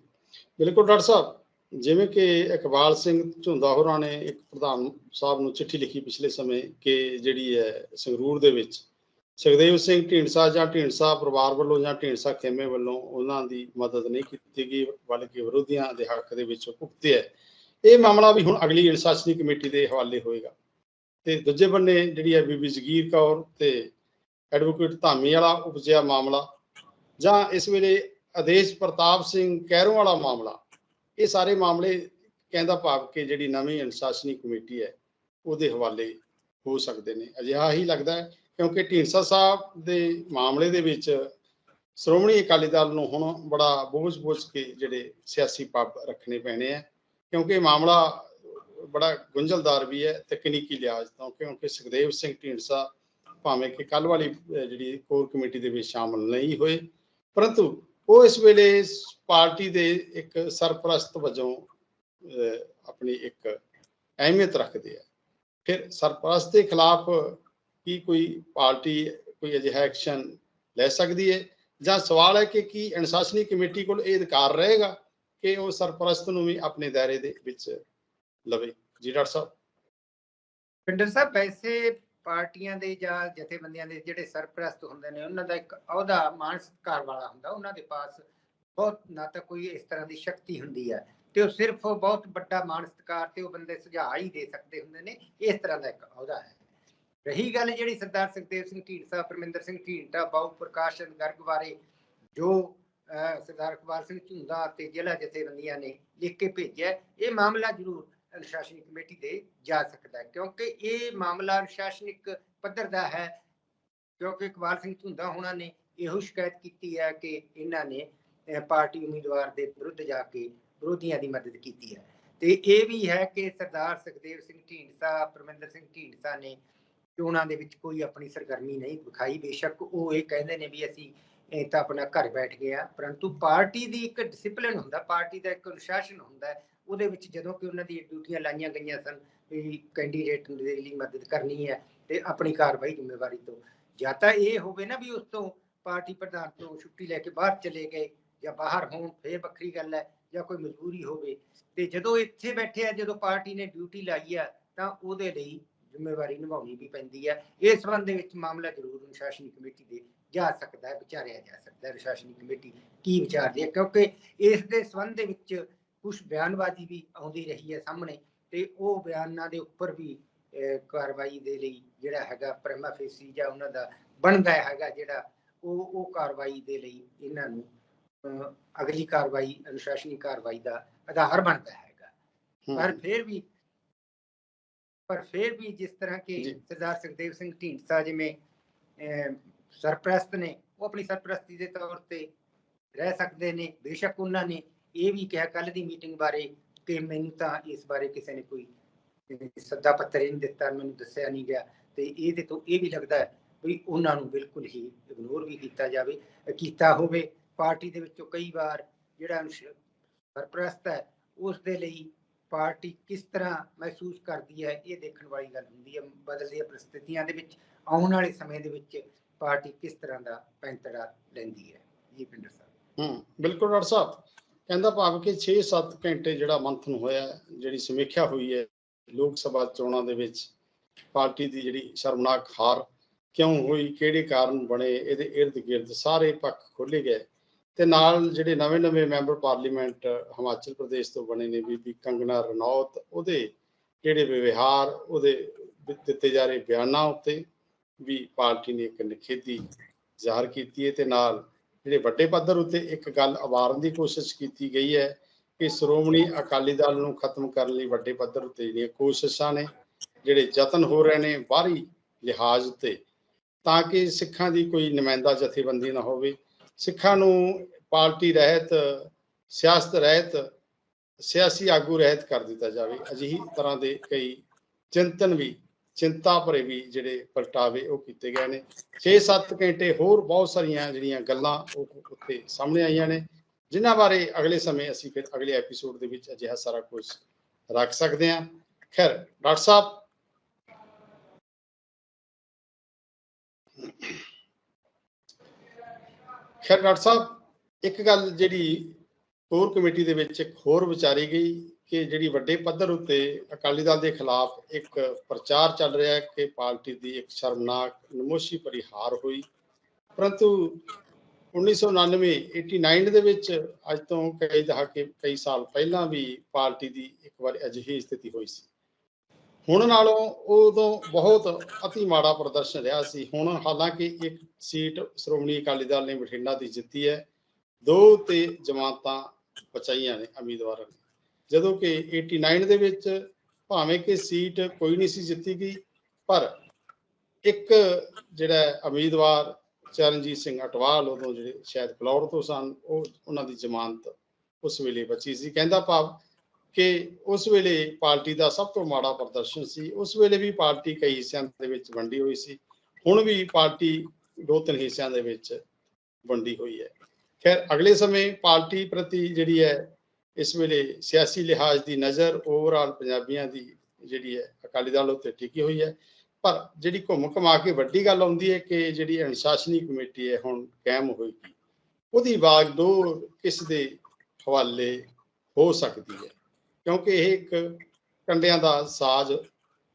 ਬਿਲਕੁਲ ਡਾਕਟਰ ਸਾਹਿਬ। ਜਿਵੇਂ ਕਿ ਇਕਬਾਲ ਸਿੰਘ ਝੁੰਦਾ ਹੋਰਾਂ ਨੇ ਇੱਕ ਪ੍ਰਧਾਨ ਸਾਹਿਬ ਨੂੰ ਚਿੱਠੀ ਲਿਖੀ ਪਿਛਲੇ ਸਮੇਂ ਕਿ ਜਿਹੜੀ ਹੈ ਸੰਗਰੂਰ ਦੇ ਵਿੱਚ ਸੁਖਦੇਵ ਸਿੰਘ ਢੀਂਡਸਾ ਜਾਂ ਢੀਂਡਸਾ ਪਰਿਵਾਰ ਵੱਲੋਂ ਜਾਂ ਢੀਂਡਸਾ ਖੇਮੇ ਵੱਲੋਂ ਉਹਨਾਂ ਦੀ ਮਦਦ ਨਹੀਂ ਕੀਤੀ ਗਈ, ਬਲਕਿ ਵਿਰੋਧੀਆਂ ਦੇ ਹੱਕ ਦੇ ਵਿੱਚ ਭੁਗਤਿਆ ਹੈ। ਇਹ ਮਾਮਲਾ ਵੀ ਹੁਣ ਅਗਲੀ ਇਨਸਾਸਨੀ ਕਮੇਟੀ ਦੇ ਹਵਾਲੇ ਹੋਏਗਾ ਤੇ ਦੂਜੇ ਬੰਨੇ ਜਿਹੜੀ ਹੈ ਬੀਬੀ ਜਗੀਰ ਕੌਰ ਤੇ ਐਡਵੋਕੇਟ ਧਾਮੀ ਵਾਲਾ ਉਪਜਿਆ ਮਾਮਲਾ ਜਾਂ ਇਸ ਵੇਲੇ ਆਦੇਸ਼ ਪ੍ਰਤਾਪ ਸਿੰਘ ਕੈਰੋਂ ਵਾਲਾ ਮਾਮਲਾ ਇਹ ਸਾਰੇ ਮਾਮਲੇ ਕਹਿੰਦਾ ਭਾਵ ਕਿ ਜਿਹੜੀ ਨਵੀਂ ਅਨੁਸ਼ਾਸਨੀ ਕਮੇਟੀ ਹੈ, ਉਹਦੇ ਹਵਾਲੇ ਹੋ ਸਕਦੇ ਨੇ। ਅਜਿਹਾ ਹੀ ਲੱਗਦਾ ਹੈ, ਕਿਉਂਕਿ ਢੀਂਡਸਾ ਸਾਹਿਬ ਦੇ ਮਾਮਲੇ ਦੇ ਵਿੱਚ ਸ਼੍ਰੋਮਣੀ ਅਕਾਲੀ ਦਲ ਨੂੰ ਹੁਣ ਬੜਾ ਬੋਝ-ਬੋਝ ਕੇ ਜਿਹੜੇ ਸਿਆਸੀ ਪੱਬ ਰੱਖਣੇ ਪੈਣੇ ਆ, ਕਿਉਂਕਿ ਮਾਮਲਾ ਬੜਾ ਗੁੰਝਲਦਾਰ ਵੀ ਹੈ, ਤਕਨੀਕੀ ਲਿਹਾਜ਼ ਤੋਂ, ਕਿਉਂਕਿ ਸੁਖਦੇਵ ਸਿੰਘ ਢੀਂਡਸਾ ਭਾਵੇਂ ਕਿ ਕੱਲ ਵਾਲੀ ਜਿਹੜੀ ਕੋਰ ਕਮੇਟੀ ਦੇ ਵਿੱਚ ਸ਼ਾਮਲ ਨਹੀਂ ਹੋਏ, ਪਰੰਤੂ ਉਹ ਇਸ ਵੇਲੇ ਪਾਰਟੀ ਦੇ ਇੱਕ ਸਰਪ੍ਰਸਤ ਵਜੋਂ ਆਪਣੀ ਇੱਕ ਅਹਿਮੀਅਤ ਰੱਖਦੇ ਆ। ਫਿਰ ਸਰਪ੍ਰਸਤ ਦੇ ਖਿਲਾਫ ਕੀ ਕੋਈ ਪਾਰਟੀ, ਕੋਈ ਅਜਿਹਾ ਐਕਸ਼ਨ ਲੈ ਸਕਦੀ ਹੈ ਜਾਂ ਸਵਾਲ ਹੈ ਕਿ ਕੀ ਅਨੁਸ਼ਾਸਨੀ ਕਮੇਟੀ ਕੋਲ ਇਹ ਅਧਿਕਾਰ ਰਹੇਗਾ ਕਿ ਉਹ ਸਰਪ੍ਰਸਤ ਨੂੰ ਵੀ ਆਪਣੇ ਦਾਇਰੇ ਦੇ ਵਿੱਚ ਲਵੇ? ਜੀ ਡਾਕਟਰ ਸਾਹਿਬ। ਪਿੰਡਰ ਸਾਹਿਬ ਵੈਸੇ ਪਾਰਟੀਆਂ ਦੇ ਜਾਂ ਜਥੇਬੰਦੀਆਂ ਦੇ ਜਿਹੜੇ ਸਰਪ੍ਰਸਤ ਹੁੰਦੇ ਨੇ ਉਹਨਾਂ ਦਾ ਇੱਕ ਅਹੁਦਾ ਮਾਨ ਸਤਿਕਾਰ ਵਾਲਾ ਹੁੰਦਾ ਉਹਨਾਂ ਦੇ ਪਾਸ ਬਹੁਤ ਨਾ ਤਾਂ ਕੋਈ ਇਸ ਤਰ੍ਹਾਂ ਦੀ ਸ਼ਕਤੀ ਹੁੰਦੀ ਹੈ। ਤੇ ਉਹ ਸਿਰਫ ਬਹੁਤ ਵੱਡਾ ਮਾਨ ਸਤਿਕਾਰ ਤੇ ਉਹ ਬੰਦੇ ਸੁਝਾਅ ਹੀ ਦੇ ਸਕਦੇ ਹੁੰਦੇ ਨੇ ਇਸ ਤਰ੍ਹਾਂ ਦਾ ਇੱਕ ਅਹੁਦਾ ਹੈ। ਰਹੀ ਗੱਲ ਜਿਹੜੀ ਸਰਦਾਰ ਸੁਖਦੇਵ ਸਿੰਘ ਢੀਂਡਸਾ ਪਰਮਿੰਦਰ ਸਿੰਘ ਢੀਂਡਸਾ ਬਾਉ ਪ੍ਰਕਾਸ਼ ਗਰਗ ਬਾਰੇ ਜੋ ਅਹ, ਸਰਦਾਰ ਇਕਬਾਲ ਸਿੰਘ ਝੁੰਦਾ ਤੇ ਜ਼ਿਲ੍ਹਾ ਜਥੇਬੰਦੀਆਂ ਨੇ ਲਿਖ ਕੇ ਭੇਜਿਆ ਇਹ ਮਾਮਲਾ ਜ਼ਰੂਰ ਅਨੁਸ਼ਾਸਨੀ ਕਮੇਟੀ ਦੇ ਜਾ ਸਕਦਾ ਹੈ, ਕਿਉਂਕਿ ਇਹ ਮਾਮਲਾ ਅਨੁਸ਼ਾਸਨਿਕ ਪੱਧਰ ਦਾ ਹੈ, ਕਿਉਂਕਿ ਇਕਬਾਲ ਸਿੰਘ ਝੁੰਦਾ ਹੋਣਾ ਨੇ ਇਹੋ ਸ਼ਿਕਾਇਤ ਕੀਤੀ ਹੈ ਕਿ ਇਹਨਾਂ ਨੇ ਪਾਰਟੀ ਉਮੀਦਵਾਰ ਦੇ ਵਿਰੁੱਧ ਜਾ ਕੇ ਵਿਰੋਧੀਆਂ ਦੀ ਮਦਦ ਕੀਤੀ ਹੈ ਤੇ ਇਹ ਵੀ ਹੈ ਕਿ ਸਰਦਾਰ ਸੁਖਦੇਵ ਸਿੰਘ ਢੀਂਡਸਾ, ਪਰਮਿੰਦਰ ਸਿੰਘ ਢੀਂਡਸਾ ਨੇ ਚੋਣਾਂ ਦੇ ਵਿੱਚ ਕੋਈ ਆਪਣੀ ਸਰਗਰਮੀ ਨਹੀਂ ਵਿਖਾਈ ਬੇਸ਼ੱਕ ਉਹ ਇਹ ਕਹਿੰਦੇ ਨੇ ਵੀ ਅਸੀਂ ਇਹ ਤਾਂ ਆਪਣਾ ਘਰ ਬੈਠ ਗਏ ਗਿਆ ਪਰੰਤੂ ਪਾਰਟੀ ਦੀ ਇੱਕ ਡਿਸਪਲਿਨ ਹੁੰਦਾ, ਪਾਰਟੀ ਦਾ ਇੱਕ ਅਨੁਸ਼ਾਸਨ ਹੁੰਦਾ ਹੈ। ਉਹਦੇ ਵਿੱਚ ਜਦੋਂ ਕਿ ਉਹਨਾਂ ਦੀ ਡਿਊਟੀਆਂ ਲਾਈਆਂ ਗਈਆਂ ਸਨ ਵੀ ਕੈਂਡੀਡੇਟ ਦੇ ਲਈ ਮਦਦ ਕਰਨੀ ਹੈ ਤੇ ਆਪਣੀ ਕਾਰਵਾਈ ਜ਼ਿੰਮੇਵਾਰੀ ਤੋਂ। ਜਾਂ ਤਾਂ ਇਹ ਹੋਵੇ ਨਾ ਵੀ ਉਸ ਤੋਂ ਪਾਰਟੀ ਪ੍ਰਧਾਨ ਤੋਂ ਛੁੱਟੀ ਲੈ ਕੇ ਬਾਹਰ ਚਲੇ ਗਏ ਜਾਂ ਬਾਹਰ ਹੋਣ, ਫੇਰ ਵੱਖਰੀ ਗੱਲ ਹੈ ਜਾਂ ਕੋਈ ਮਜਬੂਰੀ ਹੋਵੇ। ਤੇ ਜਦੋਂ ਇੱਥੇ ਬੈਠੇ ਆ, ਜਦੋਂ ਪਾਰਟੀ ਨੇ ਡਿਊਟੀ ਲਾਈ ਆ, ਤਾਂ ਉਹਦੇ ਲਈ ਜ਼ਿੰਮੇਵਾਰੀ ਨਿਭਾਉਣੀ ਵੀ ਪੈਂਦੀ ਹੈ ਇਸ ਸੰਬੰਧ ਦੇ ਵਿੱਚ ਮਾਮਲਾ ਜ਼ਰੂਰ ਅਨੁਸ਼ਾਸਨੀ ਕਮੇਟੀ ਦੇ ਜਾ ਸਕਦਾ ਹੈ, ਵਿਚਾਰਿਆ ਜਾ ਸਕਦਾ ਹੈ ਪ੍ਰਸ਼ਾਸਨਿਕ ਕਮੇਟੀ ਕੀ ਵਿਚਾਰਦੀ ਹੈ ਕਿਉਂਕਿ ਇਸ ਦੇ ਸੰਬੰਧ ਦੇ ਵਿੱਚ ਕੁਝ ਬਿਆਨਬਾਜ਼ੀ ਵੀ ਆਉਂਦੀ ਰਹੀ ਹੈ ਸਾਹਮਣੇ ਤੇ ਉਹ ਬਿਆਨਾਂ ਦੇ ਉੱਪਰ ਵੀ ਕਾਰਵਾਈ ਦੇ ਲਈ ਜਿਹੜਾ ਹੈਗਾ ਪ੍ਰਮਾ ਫੇਸੀ ਜਾਂ ਉਹਨਾਂ ਦਾ ਬਣਦਾ ਹੈਗਾ ਜਿਹੜਾ ਉਹ ਉਹ ਕਾਰਵਾਈ ਦੇ ਲਈ ਇਹਨਾਂ ਨੂੰ ਅਗਲੀ ਕਾਰਵਾਈ ਅਨੁਸ਼ਾਸਨੀ ਕਾਰਵਾਈ ਦਾ ਆਧਾਰ ਬਣਦਾ ਹੈਗਾ ਪਰ ਫਿਰ ਵੀ ਪਰ ਫਿਰ ਵੀ ਜਿਸ ਤਰ੍ਹਾਂ ਕਿ। ਸਰਦਾਰ ਸੁਖਦੇਵ ਸਿੰਘ ਢੀਂਡਸਾ ਜਿਵੇਂ ਸਰਪ੍ਰਸਤ ਨੇ ਉਹ ਆਪਣੀ ਸਰਪ੍ਰਸਤੀ ਦੇ ਤੌਰ ਤੇ ਰਹਿ ਸਕਦੇ ਨੇ ਬੇਸ਼ੱਕ ਉਹਨਾਂ ਨੇ ਇਹ ਵੀ ਕਿਹਾ ਕੱਲ ਦੀ ਮੀਟਿੰਗ ਬਾਰੇ ਕਿ ਮੈਨੂੰ ਤਾਂ ਇਸ ਬਾਰੇ ਕਿਸੇ ਨੇ ਕੋਈ ਸੱਦਾ ਪੱਤਰ ਨਹੀਂ ਦਿੱਤਾ, ਮੈਨੂੰ ਦੱਸਿਆ ਨਹੀਂ ਗਿਆ ਤੇ ਇਹਦੇ ਤੋਂ ਇਹ ਵੀ ਲੱਗਦਾ ਹੈ ਵੀ ਉਹਨਾਂ ਨੂੰ ਬਿਲਕੁਲ ਹੀ ਇਗਨੋਰ ਵੀ ਕੀਤਾ ਜਾਵੇ, ਕੀਤਾ ਹੋਵੇ। ਪਾਰਟੀ ਦੇ ਵਿੱਚੋਂ ਕਈ ਵਾਰ ਜਿਹੜਾ ਸਰਪ੍ਰਸਤ ਹੈ ਉਸ ਦੇ ਲਈ ਪਾਰਟੀ ਕਿਸ ਤਰ੍ਹਾਂ ਮਹਿਸੂਸ ਕਰਦੀ ਹੈ, ਇਹ ਦੇਖਣ ਵਾਲੀ ਗੱਲ ਹੁੰਦੀ ਹੈ। ਬਦਲਦੀਆਂ ਪ੍ਰਸਥਿਤੀਆਂ ਦੇ ਵਿੱਚ, ਆਉਣ ਵਾਲੇ ਸਮੇਂ ਦੇ ਵਿੱਚ ਪਾਰਟੀ ਕਿਸ ਤਰ੍ਹਾਂ ਦਾ ਪੈਂਤੜਾ ਲੈਂਦੀ ਹੈ। ਜੀ ਪਿੰਡਰ ਸਾਹਿਬ। ਹਮ ਬਿਲਕੁਲ ਡਾਕਟਰ ਸਾਹਿਬ। ਕਹਿੰਦਾ ਭਾਵ ਕਿ 6-7 ਘੰਟੇ ਜਿਹੜਾ ਮੰਥਨ ਹੋਇਆ, ਜਿਹੜੀ ਸਮੀਖਿਆ ਹੋਈ ਹੈ ਲੋਕ ਸਭਾ ਚੋਣਾਂ ਦੇ ਵਿੱਚ, ਪਾਰਟੀ ਦੀ ਜਿਹੜੀ ਸ਼ਰਮਨਾਕ ਹਾਰ ਕਿਉਂ ਹੋਈ, ਕਿਹੜੇ ਕਾਰਨ ਬਣੇ, ਇਹਦੇ ਇਰਦ ਗਿਰਦ ਸਾਰੇ ਪੱਖ ਖੋਲੇ ਗਏ। ਤੇ ਨਾਲ ਜਿਹੜੇ ਨਵੇਂ-ਨਵੇਂ ਮੈਂਬਰ ਪਾਰਲੀਮੈਂਟ ਹਿਮਾਚਲ ਪ੍ਰਦੇਸ਼ ਤੋਂ ਬਣੇ ਨੇ, ਬੀਬੀ ਕੰਗਨਾ ਰਣੌਤ, ਉਹਦੇ ਜਿਹੜੇ ਵਿਵਹਾਰ, ਉਹਦੇ ਦਿੱਤੇ ਜਾ ਰਹੇ ਬਿਆਨਾਂ ਉੱਤੇ ਵੀ ਪਾਰਟੀ ਨੇ ਇੱਕ ਨਿਖੇਧੀ ਜ਼ਾਹਰ ਕੀਤੀ ਹੈ ਤੇ ਨਾਲ ਜਿਹੜੇ ਵੱਡੇ ਪੱਧਰ ਉੱਤੇ ਇੱਕ ਗੱਲ ਅਵਾਰਨ ਦੀ ਕੋਸ਼ਿਸ਼ ਕੀਤੀ ਗਈ ਹੈ ਕਿ ਸ਼੍ਰੋਮਣੀ ਅਕਾਲੀ ਦਲ ਨੂੰ ਖਤਮ ਕਰਨ ਲਈ ਵੱਡੇ ਪੱਧਰ ਉੱਤੇ ਜਿਹੜੀਆਂ ਕੋਸ਼ਿਸ਼ਾਂ ਨੇ, ਜਿਹੜੇ ਯਤਨ ਹੋ ਰਹੇ ਨੇ ਬਾਹਰੀ ਲਿਹਾਜ਼ ਉੱਤੇ ਤਾਂ ਕਿ ਸਿੱਖਾਂ ਦੀ ਕੋਈ ਨੁਮਾਇੰਦਾ ਜਥੇਬੰਦੀ ਨਾ ਹੋਵੇ। ਸਿੱਖਾਂ ਨੂੰ ਪਾਰਟੀ ਰਹਿਤ, ਸਿਆਸਤ ਰਹਿਤ, ਸਿਆਸੀ ਆਗੂ ਰਹਿਤ ਕਰ ਦਿੱਤਾ ਜਾਵੇ। ਅਜਿਹੀ ਤਰ੍ਹਾਂ ਦੇ ਕਈ ਚਿੰਤਨ ਵੀ ਚਿੰਤਾ ਭਰੇ ਵੀ ਜਿਹੜੇ ਪ੍ਰਗਟਾਵੇ ਉਹ ਕੀਤੇ ਗਏ ਨੇ। 6-7 ਘੰਟੇ ਹੋਰ ਬਹੁਤ ਸਾਰੀਆਂ ਜਿਹੜੀਆਂ ਗੱਲਾਂ ਉਹ ਉੱਤੇ ਸਾਹਮਣੇ ਆਈਆਂ ਨੇ, ਜਿਨ੍ਹਾਂ ਬਾਰੇ ਅਗਲੇ ਸਮੇਂ ਅਸੀਂ ਫਿਰ ਅਗਲੇ ਐਪੀਸੋਡ ਦੇ ਵਿੱਚ ਅਜਿਹਾ ਸਾਰਾ ਕੁਝ ਰੱਖ ਸਕਦੇ ਹਾਂ। ਖੈਰ, ਡਾਕਟਰ ਸਾਹਿਬ। ਖੈਰ, ਡਾਕਟਰ ਸਾਹਿਬ, ਇੱਕ ਗੱਲ ਜਿਹੜੀ ਕੋਰ ਕਮੇਟੀ ਦੇ ਵਿੱਚ ਇੱਕ ਹੋਰ ਵਿਚਾਰੀ ਗਈ ਕਿ ਜਿਹੜੀ ਵੱਡੇ ਪੱਧਰ ਉੱਤੇ ਅਕਾਲੀ ਦਲ ਦੇ ਖਿਲਾਫ ਇੱਕ ਪ੍ਰਚਾਰ ਚੱਲ ਰਿਹਾ ਹੈ ਕਿ ਪਾਰਟੀ ਦੀ ਇੱਕ ਸ਼ਰਮਨਾਕ ਨਮੋਸ਼ੀ ਭਰੀ ਹਾਰ ਹੋਈ। ਪਰੰਤੂ 1999 89 ਦੇ ਵਿੱਚ ਅੱਜ ਤੋਂ ਕਈ ਦਹਾਕੇ ਕਈ ਸਾਲ ਪਹਿਲਾਂ ਵੀ ਪਾਰਟੀ ਦੀ ਇੱਕ ਵਾਰ ਅਜਿਹੀ ਸਥਿਤੀ ਹੋਈ ਸੀ। ਹੁਣ ਨਾਲੋਂ ਉਦੋਂ ਬਹੁਤ ਅਤੀ ਮਾੜਾ ਪ੍ਰਦਰਸ਼ਨ ਰਿਹਾ ਸੀ। ਹੁਣ ਹਾਲਾਂਕਿ ਇੱਕ ਸੀਟ ਸ਼੍ਰੋਮਣੀ ਅਕਾਲੀ ਦਲ ਨੇ ਬਠਿੰਡਾ ਦੀ ਜਿੱਤੀ ਹੈ। ਦੋ ਤੇ ਜਮਾਤਾਂ ਬਚਾਈਆਂ ਨੇ ਉਮੀਦਵਾਰਾਂ ਨੇ। ਜਦੋਂ ਕਿ 89 ਦੇ ਵਿੱਚ ਭਾਵੇਂ ਕਿ ਸੀਟ ਕੋਈ ਨਹੀਂ ਸੀ ਜਿੱਤੀ ਗਈ, ਪਰ ਇੱਕ ਜਿਹੜਾ ਉਮੀਦਵਾਰ ਚਰਨਜੀਤ ਸਿੰਘ ਅਟਵਾਲ ਉਦੋਂ ਜਿਹੜੇ ਸ਼ਾਇਦ ਫਲੌਰ ਤੋਂ ਸਨ, ਉਹ ਉਹਨਾਂ ਦੀ ਜ਼ਮਾਨਤ ਉਸ ਵੇਲੇ ਬਚੀ ਸੀ। ਕਹਿੰਦਾ ਭਾਵ ਕਿ ਉਸ ਵੇਲੇ ਪਾਰਟੀ ਦਾ ਸਭ ਤੋਂ ਮਾੜਾ ਪ੍ਰਦਰਸ਼ਨ ਸੀ। ਉਸ ਵੇਲੇ ਵੀ ਪਾਰਟੀ ਕਈ ਹਿੱਸਿਆਂ ਦੇ ਵਿੱਚ ਵੰਡੀ ਹੋਈ ਸੀ। ਹੁਣ ਵੀ ਪਾਰਟੀ ਦੋ ਤਿੰਨ ਹਿੱਸਿਆਂ ਦੇ ਵਿੱਚ ਵੰਡੀ ਹੋਈ ਹੈ। ਖੈਰ, ਅਗਲੇ ਸਮੇਂ ਪਾਰਟੀ ਪ੍ਰਤੀ ਜਿਹੜੀ ਹੈ ਇਸ ਵੇਲੇ ਸਿਆਸੀ ਲਿਹਾਜ਼ ਦੀ ਨਜ਼ਰ ਓਵਰਆਲ ਪੰਜਾਬੀਆਂ ਦੀ ਜਿਹੜੀ ਹੈ, ਅਕਾਲੀ ਦਲ ਉੱਤੇ ਟਿਕੀ ਹੋਈ ਹੈ। ਪਰ ਜਿਹੜੀ ਘੁੰਮ ਘਮਾ ਕੇ ਵੱਡੀ ਗੱਲ ਆਉਂਦੀ ਹੈ ਕਿ ਜਿਹੜੀ ਅਨੁਸ਼ਾਸਨੀ ਕਮੇਟੀ ਹੈ, ਹੁਣ ਕਾਇਮ ਹੋਏਗੀ। ਉਹਦੀ ਬਾਗਡੋਰ ਕਿਸ ਦੇ ਹਵਾਲੇ ਹੋ ਸਕਦੀ ਹੈ? ਕਿਉਂਕਿ ਇਹ ਇੱਕ ਕੰਡਿਆਂ ਦਾ ਸਾਜ਼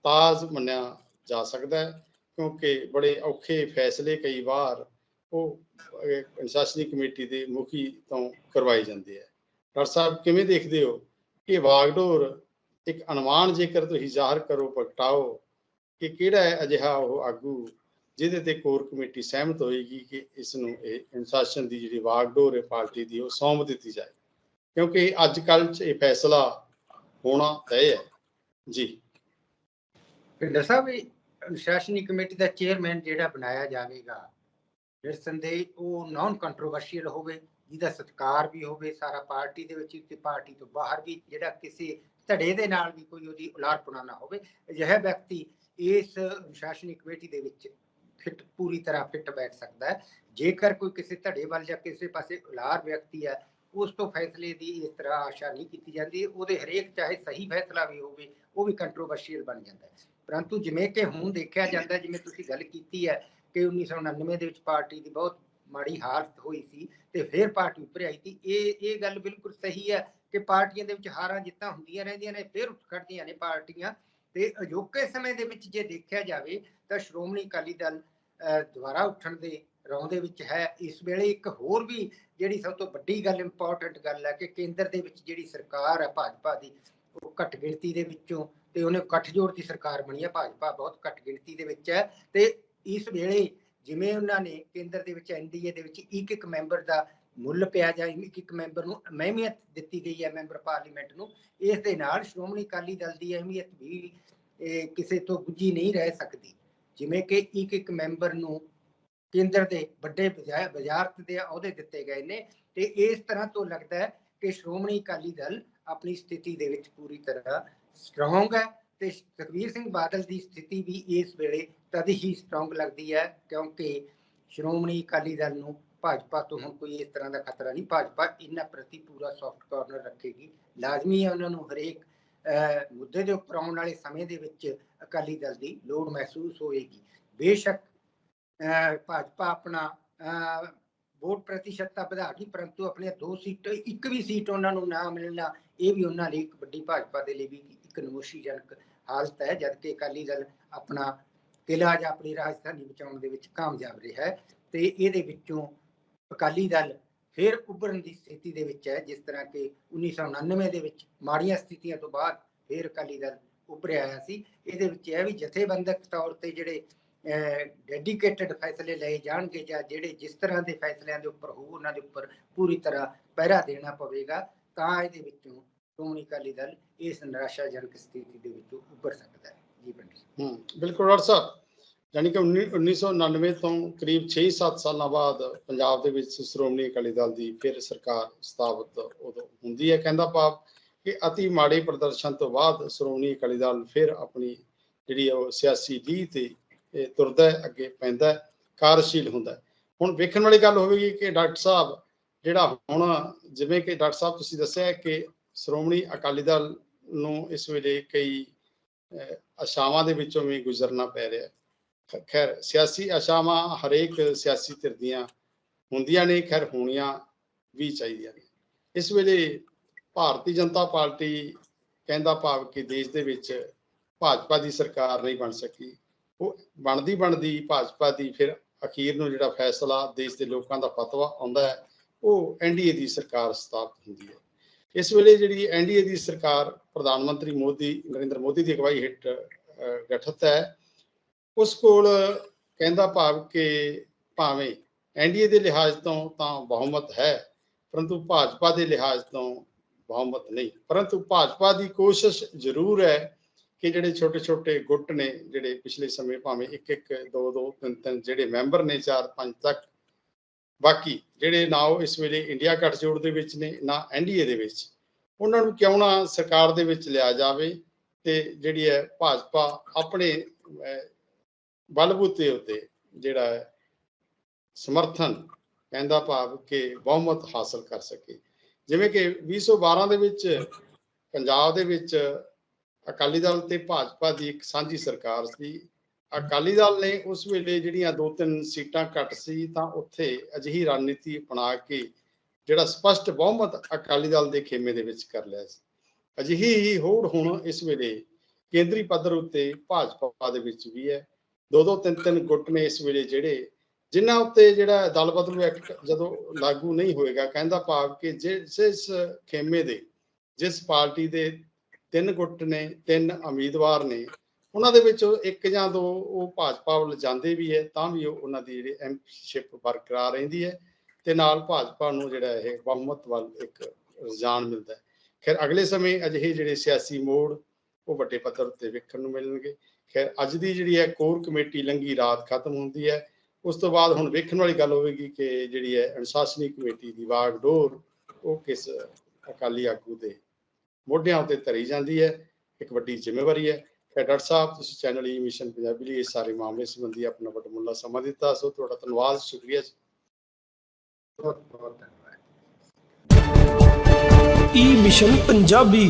ਤਾਜ਼ ਮੰਨਿਆ ਜਾ ਸਕਦਾ ਹੈ, ਕਿਉਂਕਿ ਬੜੇ ਔਖੇ ਫੈਸਲੇ ਕਈ ਵਾਰ ਉਹ ਅਨੁਸ਼ਾਸਨੀ ਕਮੇਟੀ ਦੇ ਮੁਖੀ ਤੋਂ ਕਰਵਾਏ ਜਾਂਦੇ ਆ। ਡਾਕਟਰ ਸਾਹਿਬ ਕਿਵੇਂ ਦੇਖਦੇ ਹੋ ਕਿ ਵਾਗਡੋਰ ਇੱਕ ਅਨੁਮਾਨ ਜੇਕਰ ਤੁਸੀਂ ਜ਼ਾਹਰ ਕਰੋ, ਪ੍ਰਗਟਾਓ, ਕਿ ਕਿਹੜਾ ਹੈ ਅਜਿਹਾ ਉਹ ਆਗੂ ਜਿਹਦੇ ਤੇ ਕੋਰ ਕਮੇਟੀ ਸਹਿਮਤ ਹੋਏਗੀ ਕਿ ਇਸ ਨੂੰ ਇਹ ਅਨੁਸ਼ਾਸਨ ਦੀ ਜਿਹੜੀ ਵਾਗਡੋਰ ਹੈ ਪਾਰਟੀ ਦੀ ਉਹ ਸੌਂਪ ਦਿੱਤੀ ਜਾਏ? ਕਿਉਂਕਿ ਅੱਜ ਕੱਲ੍ਹ 'ਚ ਇਹ ਫੈਸਲਾ ਹੋਣਾ ਤੈਅ ਹੈ। ਜੀ। ਪਿੰਡਰ ਸਾਹਿਬ, ਇਹ ਅਨੁਸ਼ਾਸਨੀ ਕਮੇਟੀ ਦਾ ਚੇਅਰਮੈਨ ਜਿਹੜਾ ਬਣਾਇਆ ਜਾਵੇਗਾ, ਨਿਰਸੰਦੇਹ ਉਹ ਨਾਨ ਕੰਟਰੋਵਰਸ਼ੀਅਲ ਹੋਵੇ ਜਿਹਦਾ ਸਤਕਾਰ ਵੀ ਹੋਵੇ, ਸਾਰਾ ਪਾਰਟੀ ਦੇ ਵਿੱਚ ਤੇ ਪਾਰਟੀ ਤੋਂ ਬਾਹਰ ਵੀ ਜਿਹੜਾ ਕਿਸੇ ਧੜੇ ਦੇ ਨਾਲ ਵੀ ਕੋਈ ਉਹਦੀ ਉਲਾਰਪੁਣਾ ਨਾ ਹੋਵੇ, ਅਜਿਹਾ ਵਿਅਕਤੀ ਇਸ ਅਨੁਸ਼ਾਸਨੀ ਕਮੇਟੀ ਦੇ ਵਿੱਚ ਫਿੱਟ, ਪੂਰੀ ਤਰ੍ਹਾਂ ਫਿੱਟ ਬੈਠ ਸਕਦਾ ਹੈ। ਜੇਕਰ ਕੋਈ ਕਿਸੇ ਧੜੇ ਵੱਲ ਜਾਂ ਕਿਸੇ ਪਾਸੇ ਉਲਾਰ ਵਿਅਕਤੀ ਹੈ, ਉਸ ਤੋਂ ਫੈਸਲੇ ਦੀ ਇਸ ਤਰ੍ਹਾਂ ਆਸ਼ਾ ਨਹੀਂ ਕੀਤੀ ਜਾਂਦੀ, ਉਹਦੇ ਹਰੇਕ ਚਾਹੇ ਸਹੀ ਫੈਸਲਾ ਵੀ ਹੋਵੇ, ਉਹ ਵੀ ਕੰਟਰੋਵਰਸ਼ੀਅਲ ਬਣ ਜਾਂਦਾ ਹੈ। ਪਰੰਤੂ ਜਿਵੇਂ ਕਿ ਹੁਣ ਦੇਖਿਆ ਜਾਂਦਾ, ਜਿਵੇਂ ਤੁਸੀਂ ਗੱਲ ਕੀਤੀ ਹੈ ਕਿ 1999 ਦੇ ਵਿੱਚ ਪਾਰਟੀ ਦੀ ਬਹੁਤ ਮਾੜੀ ਹਾਲਤ ਹੋਈ ਸੀ ਤੇ ਫਿਰ ਪਾਰਟੀ ਉੱਪਰ ਆਈ ਸੀ। ਇਹ ਇਹ ਗੱਲ ਬਿਲਕੁਲ ਸਹੀ ਹੈ ਕਿ ਪਾਰਟੀਆਂ ਦੇ ਵਿੱਚ ਹਾਰਾਂ ਜਿੱਤਾਂ ਹੁੰਦੀਆਂ ਰਹਿੰਦੀਆਂ ਨੇ, ਫਿਰ ਉੱਠ ਖੜਦੀਆਂ ਨੇ ਪਾਰਟੀਆਂ। ਤੇ ਅਜੋਕੇ ਸਮੇਂ ਦੇ ਵਿੱਚ ਜੇ ਦੇਖਿਆ ਜਾਵੇ ਤਾਂ ਸ਼੍ਰੋਮਣੀ ਅਕਾਲੀ ਦਲ ਦੁਬਾਰਾ ਉੱਠਣ ਦੇ ਰੌਂ ਦੇ ਵਿੱਚ ਹੈ। ਇਸ ਵੇਲੇ ਇੱਕ ਹੋਰ ਵੀ ਜਿਹੜੀ ਸਭ ਤੋਂ ਵੱਡੀ ਗੱਲ ਇੰਪੋਰਟੈਂਟ ਗੱਲ ਹੈ ਕਿ ਕੇਂਦਰ ਦੇ ਵਿੱਚ ਜਿਹੜੀ ਸਰਕਾਰ ਹੈ ਭਾਜਪਾ ਦੀ, ਉਹ ਘੱਟ ਗਿਣਤੀ ਦੇ ਵਿੱਚੋਂ ਤੇ ਉਹਨੇ ਗੱਠਜੋੜ ਦੀ ਸਰਕਾਰ ਬਣੀ ਹੈ। ਭਾਜਪਾ ਬਹੁਤ ਘੱਟ ਗਿਣਤੀ ਦੇ ਵਿੱਚ ਹੈ ਤੇ ਇਸ ਵੇਲੇ ਜਿਵੇਂ ਉਹਨਾਂ ਨੇ ਕੇਂਦਰ ਦੇ ਵਿੱਚ ਐਨਡੀਏ ਦੇ ਵਿੱਚ ਇੱਕ ਇੱਕ ਮੈਂਬਰ ਦਾ ਮੁੱਲ ਪਿਆ ਜਾਂ ਇੱਕ ਇੱਕ ਮੈਂਬਰ ਨੂੰ ਅਹਿਮੀਅਤ ਦਿੱਤੀ ਗਈ ਹੈ ਮੈਂਬਰ ਪਾਰਲੀਮੈਂਟ ਨੂੰ, ਇਸ ਦੇ ਨਾਲ ਸ਼੍ਰੋਮਣੀ ਅਕਾਲੀ ਦਲ ਦੀ ਅਹਿਮੀਅਤ ਵੀ ਕਿਸੇ ਤੋਂ ਗੁੱਝੀ ਨਹੀਂ ਰਹਿ ਸਕਦੀ। ਜਿਵੇਂ ਕਿ ਇੱਕ ਇੱਕ ਮੈਂਬਰ ਨੂੰ ਕੇਂਦਰ ਦੇ ਵੱਡੇ ਵਜ਼ਾ- ਵਜ਼ਾਰਤ ਦੇ ਅਹੁਦੇ ਦਿੱਤੇ ਗਏ ਨੇ ਤੇ ਇਸ ਤਰ੍ਹਾਂ ਤੋਂ ਲੱਗਦਾ ਹੈ ਕਿ ਸ਼੍ਰੋਮਣੀ ਅਕਾਲੀ ਦਲ ਆਪਣੀ ਸਥਿਤੀ ਦੇ ਵਿੱਚ ਪੂਰੀ ਤਰ੍ਹਾਂ ਸਟਰੋਂਗ ਹੈ। ਤੇ ਸੁਖਬੀਰ ਸਿੰਘ ਬਾਦਲ ਦੀ ਸਥਿਤੀ ਵੀ ਇਸ ਵੇਲੇ ਤਦ ਹੀ ਸਟਰੋਂਗ ਲੱਗਦੀ ਹੈ ਕਿਉਂਕਿ ਸ਼੍ਰੋਮਣੀ ਅਕਾਲੀ ਦਲ ਨੂੰ ਭਾਜਪਾ ਤੋਂ ਹੁਣ ਕੋਈ ਇਸ ਤਰ੍ਹਾਂ ਦਾ ਖਤਰਾ ਨਹੀਂ। ਭਾਜਪਾ ਇਹਨਾਂ ਪ੍ਰਤੀ ਪੂਰਾ ਸੌਫਟ ਕਾਰਨਰ ਰੱਖੇਗੀ। ਲਾਜ਼ਮੀ ਹੈ ਉਹਨਾਂ ਨੂੰ ਹਰੇਕ ਮੁੱਦੇ ਦੇ ਉੱਪਰ ਆਉਣ ਵਾਲੇ ਸਮੇਂ ਦੇ ਵਿੱਚ ਅਕਾਲੀ ਦਲ ਦੀ ਲੋੜ ਮਹਿਸੂਸ ਹੋਏਗੀ। ਬੇਸ਼ੱਕ ਭਾਜਪਾ ਆਪਣਾ ਅਹ, ਵੋਟ ਪ੍ਰਤੀਸ਼ਤਤਾ ਵਧਾ ਗਈ ਪਰੰਤੂ ਆਪਣੀਆਂ ਦੋ ਸੀਟ ਇੱਕ ਵੀ ਸੀਟ ਉਹਨਾਂ ਨੂੰ ਨਾ ਮਿਲਣਾ ਇਹ ਵੀ ਉਹਨਾਂ ਲਈ ਇੱਕ ਵੱਡੀ ਭਾਜਪਾ ਦੇ ਲਈ ਵੀ ਇੱਕ ਨਮੋਸ਼ੀਜਨਕ ਹਾਲਤ ਹੈ ਜਦਕਿ ਅਕਾਲੀ ਦਲ ਆਪਣਾ ਕਿਲਾ ਜਾਂ ਆਪਣੀ ਰਾਜਧਾਨੀ ਬਚਾਉਣ ਦੇ ਵਿੱਚ ਕਾਮਯਾਬ ਰਿਹਾ ਹੈ ਤੇ ਇਹਦੇ ਵਿੱਚੋਂ ਅਕਾਲੀ ਦਲ ਫਿਰ ਉੱਭਰਨ ਦੀ ਸਥਿਤੀ ਦੇ ਵਿੱਚ ਹੈ, ਜਿਸ ਤਰ੍ਹਾਂ ਕਿ 1999 ਦੇ ਵਿੱਚ ਮਾੜੀਆਂ ਸਥਿਤੀਆਂ ਤੋਂ ਬਾਅਦ ਫਿਰ ਅਕਾਲੀ ਦਲ ਉੱਭਰਿਆ ਆਇਆ ਸੀ। ਇਹਦੇ ਵਿੱਚ ਇਹ ਵੀ ਜਥੇਬੰਦਕ ਤੌਰ ਤੇ ਜਿਹੜੇ ਡੈਡੀਕੇਟਡ ਫੈਸਲੇ ਲਏ ਜਾਣਗੇ ਜਾਂ ਜਿਹੜੇ ਜਿਸ ਤਰ੍ਹਾਂ ਦੇ ਫੈਸਲਿਆਂ ਦੇ ਉੱਪਰ ਹੋ ਉਹਨਾਂ ਦੇ ਉੱਪਰ ਪੂਰੀ ਤਰ੍ਹਾਂ ਪਹਿਰਾ ਦੇਣਾ ਪਵੇਗਾ, ਤਾਂ ਇਹਦੇ ਵਿੱਚੋਂ ਸ਼੍ਰੋਮਣੀ ਅਕਾਲੀ ਦਲ ਇਸ ਨਿਰਾਸ਼ਾਜਨਕ ਸਥਿਤੀ ਦੇ ਵਿੱਚੋਂ ਉੱਭਰ ਸਕਦਾ ਹੈ। ਜੀ ਬੰਦੀ ਹੂੰ ਬਿਲਕੁਲ ਡਾਕਟਰ ਸਾਹਿਬ ਯਾਨੀ ਕਿ 1999 ਤੋਂ ਕਰੀਬ 6-7 ਸਾਲਾਂ ਬਾਅਦ ਪੰਜਾਬ ਦੇ ਵਿੱਚ ਸ਼੍ਰੋਮਣੀ ਅਕਾਲੀ ਦਲ ਦੀ ਫਿਰ ਸਰਕਾਰ ਸਥਾਪਿਤ ਉਦੋਂ ਹੁੰਦੀ ਹੈ। ਕਹਿੰਦਾ ਭਾਵ ਕਿ ਅਤੀ ਮਾੜੇ ਪ੍ਰਦਰਸ਼ਨ ਤੋਂ ਬਾਅਦ ਸ਼੍ਰੋਮਣੀ ਅਕਾਲੀ ਦਲ ਫਿਰ ਆਪਣੀ ਜਿਹੜੀ ਉਹ ਸਿਆਸੀ ਲੀਹ ਤੇ ਤੁਰਦਾ ਹੈ, ਅੱਗੇ ਪੈਂਦਾ ਕਾਰਜਸ਼ੀਲ ਹੁੰਦਾ ਹੁਣ ਵੇਖਣ ਵਾਲੀ ਗੱਲ ਹੋਵੇਗੀ ਕਿ ਡਾਕਟਰ ਸਾਹਿਬ ਜਿਹੜਾ ਹੁਣ ਜਿਵੇਂ ਕਿ ਡਾਕਟਰ ਸਾਹਿਬ ਤੁਸੀਂ ਦੱਸਿਆ ਕਿ ਸ਼੍ਰੋਮਣੀ ਅਕਾਲੀ ਦਲ ਨੂੰ ਇਸ ਵੇਲੇ ਕਈ ਆਸ਼ਾਵਾਂ ਦੇ ਵਿੱਚੋਂ ਵੀ ਗੁਜ਼ਰਨਾ ਪੈ ਰਿਹਾ ਹੈ। ਖੈਰ, ਸਿਆਸੀ ਆਸ਼ਾਵਾਂ ਹਰੇਕ ਸਿਆਸੀ ਧਿਰ ਦੀਆਂ ਹੁੰਦੀਆਂ ਨੇ, ਖੈਰ, ਹੋਣੀਆਂ ਵੀ ਚਾਹੀਦੀਆਂ ਨੇ। ਇਸ ਵੇਲੇ ਭਾਰਤੀ ਜਨਤਾ ਪਾਰਟੀ ਕਹਿੰਦਾ ਭਾਵ ਕਿ ਦੇਸ਼ ਦੇ ਵਿੱਚ ਭਾਜਪਾ ਦੀ ਸਰਕਾਰ ਨਹੀਂ ਬਣ ਸਕੀ। ਉਹ ਬਣਦੀ ਬਣਦੀ ਭਾਜਪਾ ਦੀ ਫਿਰ ਅਖੀਰ ਨੂੰ ਜਿਹੜਾ ਫੈਸਲਾ ਦੇਸ਼ ਦੇ ਲੋਕਾਂ ਦਾ ਫਤਵਾ ਆਉਂਦਾ ਹੈ, ਉਹ ਐਨਡੀਏ ਦੀ ਸਰਕਾਰ ਸਥਾਪਿਤ ਹੁੰਦੀ ਹੈ। ਇਸ ਵੇਲੇ ਜਿਹੜੀ ਐਨਡੀਏ ਦੀ ਸਰਕਾਰ, ਪ੍ਰਧਾਨ ਮੰਤਰੀ ਮੋਦੀ, ਨਰਿੰਦਰ ਮੋਦੀ ਦੀ ਅਗਵਾਈ ਹੇਠ ਗਠਿਤ ਹੈ, ਉਸ ਕੋਲ ਕਹਿੰਦਾ ਭਾਵ ਕਿ ਭਾਵੇਂ ਐਨਡੀਏ ਦੇ ਲਿਹਾਜ਼ ਤੋਂ ਤਾਂ ਬਹੁਮਤ ਹੈ, ਪਰੰਤੂ ਭਾਜਪਾ ਦੇ ਲਿਹਾਜ਼ ਤੋਂ ਬਹੁਮਤ ਨਹੀਂ। ਪਰੰਤੂ ਭਾਜਪਾ ਦੀ ਕੋਸ਼ਿਸ਼ ਜ਼ਰੂਰ ਹੈ ਕਿ ਜਿਹੜੇ ਛੋਟੇ ਛੋਟੇ ਗੁੱਟ ਨੇ, ਜਿਹੜੇ ਪਿਛਲੇ ਸਮੇਂ ਭਾਵੇਂ ਇੱਕ ਇੱਕ ਦੋ ਦੋ ਤਿੰਨ ਤਿੰਨ ਜਿਹੜੇ ਮੈਂਬਰ ਨੇ ਚਾਰ ਪੰਜ ਤੱਕ ਬਾਕੀ ਜਿਹੜੇ ਨਾ ਉਹ ਇਸ ਵੇਲੇ ਇੰਡੀਆ ਗੱਠਜੋੜ ਦੇ ਵਿੱਚ ਨੇ, ਨਾ ਐਨਡੀਏ ਦੇ ਵਿੱਚ। ਉਹਨਾਂ ਨੂੰ ਕਿਉਂ ਨਾ ਸਰਕਾਰ ਦੇ ਵਿੱਚ ਲਿਆ ਜਾਵੇ ਤੇ ਜਿਹੜੀ ਹੈ ਭਾਜਪਾ ਆਪਣੇ ਬਲਬੂਤੇ ਉੱਤੇ ਜਿਹੜਾ ਹੈ ਸਮਰਥਨ ਕਹਿੰਦਾ ਭਾਵ ਕਿ ਬਹੁਮਤ ਹਾਸਲ ਕਰ ਸਕੇ। ਜਿਵੇਂ ਕਿ 2012 ਦੇ ਵਿੱਚ ਪੰਜਾਬ ਦੇ ਵਿੱਚ ਅਕਾਲੀ ਦਲ ਤੇ ਭਾਜਪਾ ਦੀ ਇੱਕ ਸਾਂਝੀ ਸਰਕਾਰ ਸੀ ਅਕਾਲੀ ਦਲ ਨੇ ਉਸ ਵੇਲੇ ਜਿਹੜੀਆਂ ਦੋ ਤਿੰਨ ਸੀਟਾਂ ਘੱਟ ਸੀ ਤਾਂ ਉੱਥੇ ਅਜਿਹੀ ਰਣਨੀਤੀ ਅਪਣਾ ਕੇ ਜਿਹੜਾ ਸਪਸ਼ਟ ਬਹੁਮਤ ਅਕਾਲੀ ਦਲ ਦੇ ਖੇਮੇ ਦੇ ਵਿੱਚ ਕਰ ਲਿਆ ਸੀ। ਅਜਿਹੀ ਹੀ ਹੋੜ ਹੁਣ ਇਸ ਵੇਲੇ ਕੇਂਦਰੀ ਪੱਧਰ ਉੱਤੇ ਭਾਜਪਾ ਦੇ ਵਿੱਚ ਵੀ ਹੈ। ਦੋ ਦੋ ਤਿੰਨ ਤਿੰਨ ਗੁੱਟ ਨੇ ਇਸ ਵੇਲੇ ਜਿਹੜੇ ਜਿਨ੍ਹਾਂ ਉੱਤੇ ਜਿਹੜਾ ਦਲ ਬਦਲੂ ਐਕਟ ਜਦੋਂ ਲਾਗੂ ਨਹੀਂ ਹੋਏਗਾ, ਕਹਿੰਦਾ ਭਾਵ ਕਿ ਜਿਸ, ਇਸ ਖੇਮੇ ਦੇ, ਜਿਸ ਪਾਰਟੀ ਦੇ ਤਿੰਨ ਗੁੱਟ ਨੇ, ਤਿੰਨ ਉਮੀਦਵਾਰ ਨੇ ਉਹਨਾਂ ਦੇ ਵਿੱਚ ਇੱਕ ਜਾਂ ਦੋ ਉਹ ਭਾਜਪਾ ਵੱਲ ਜਾਂਦੇ ਵੀ ਹੈ, ਤਾਂ ਵੀ ਉਹਨਾਂ ਦੀ ਜਿਹੜੀ ਐਮਪੀਸ਼ਿਪ ਬਰਕਰਾਰ ਰਹਿੰਦੀ ਹੈ ਤੇ ਨਾਲ ਭਾਜਪਾ ਨੂੰ ਜਿਹੜਾ ਇਹ ਬਹੁਮਤ ਵੱਲ ਇੱਕ ਰੁਝਾਨ ਮਿਲਦਾ ਹੈ। ਖੈਰ, ਅਗਲੇ ਸਮੇਂ ਅਜਿਹੇ ਜਿਹੜੇ ਸਿਆਸੀ ਮੋੜ ਉਹ ਵੱਡੇ ਪੱਧਰ 'ਤੇ ਵੇਖਣ ਨੂੰ ਮਿਲਣਗੇ। ਖੈਰ, ਅੱਜ ਦੀ ਜਿਹੜੀ ਹੈ ਕੋਰ ਕਮੇਟੀ ਲੰਗੀ ਰਾਤ ਖਤਮ ਹੁੰਦੀ ਹੈ। ਉਸ ਤੋਂ ਬਾਅਦ ਹੁਣ ਵੇਖਣ ਵਾਲੀ ਗੱਲ ਹੋਵੇਗੀ ਕਿ ਜਿਹੜੀ ਹੈ ਅਨੁਸ਼ਾਸਨੀ ਕਮੇਟੀ ਦੀ ਵਾਗਡੋਰ ਉਹ ਕਿਸ ਅਕਾਲੀ ਆਗੂ ਦੇ ਮੋਢਿਆਂ ਉੱਤੇ ਧਰੀ ਜਾਂਦੀ ਹੈ। ਇੱਕ ਵੱਡੀ ਜ਼ਿੰਮੇਵਾਰੀ ਹੈ। ਡਾਕਟਰ ਸਾਹਿਬ ਤੁਸੀਂ ਚੈਨਲ ਈ ਮਿਸ਼ਨ ਪੰਜਾਬੀ ਲਈ ਇਸ ਸਾਰੇ ਮਾਮਲੇ ਸੰਬੰਧੀ ਆਪਣਾ ਵਡਮੁੱਲਾ ਸਮਾਂ ਦਿੱਤਾ ਸੋ ਤੁਹਾਡਾ ਧੰਨਵਾਦ ਸ਼ੁਕਰੀਆ ਜੀ ਬਹੁਤ ਬਹੁਤ ਧੰਨਵਾਦ ਈ ਮਿਸ਼ਨ ਪੰਜਾਬੀ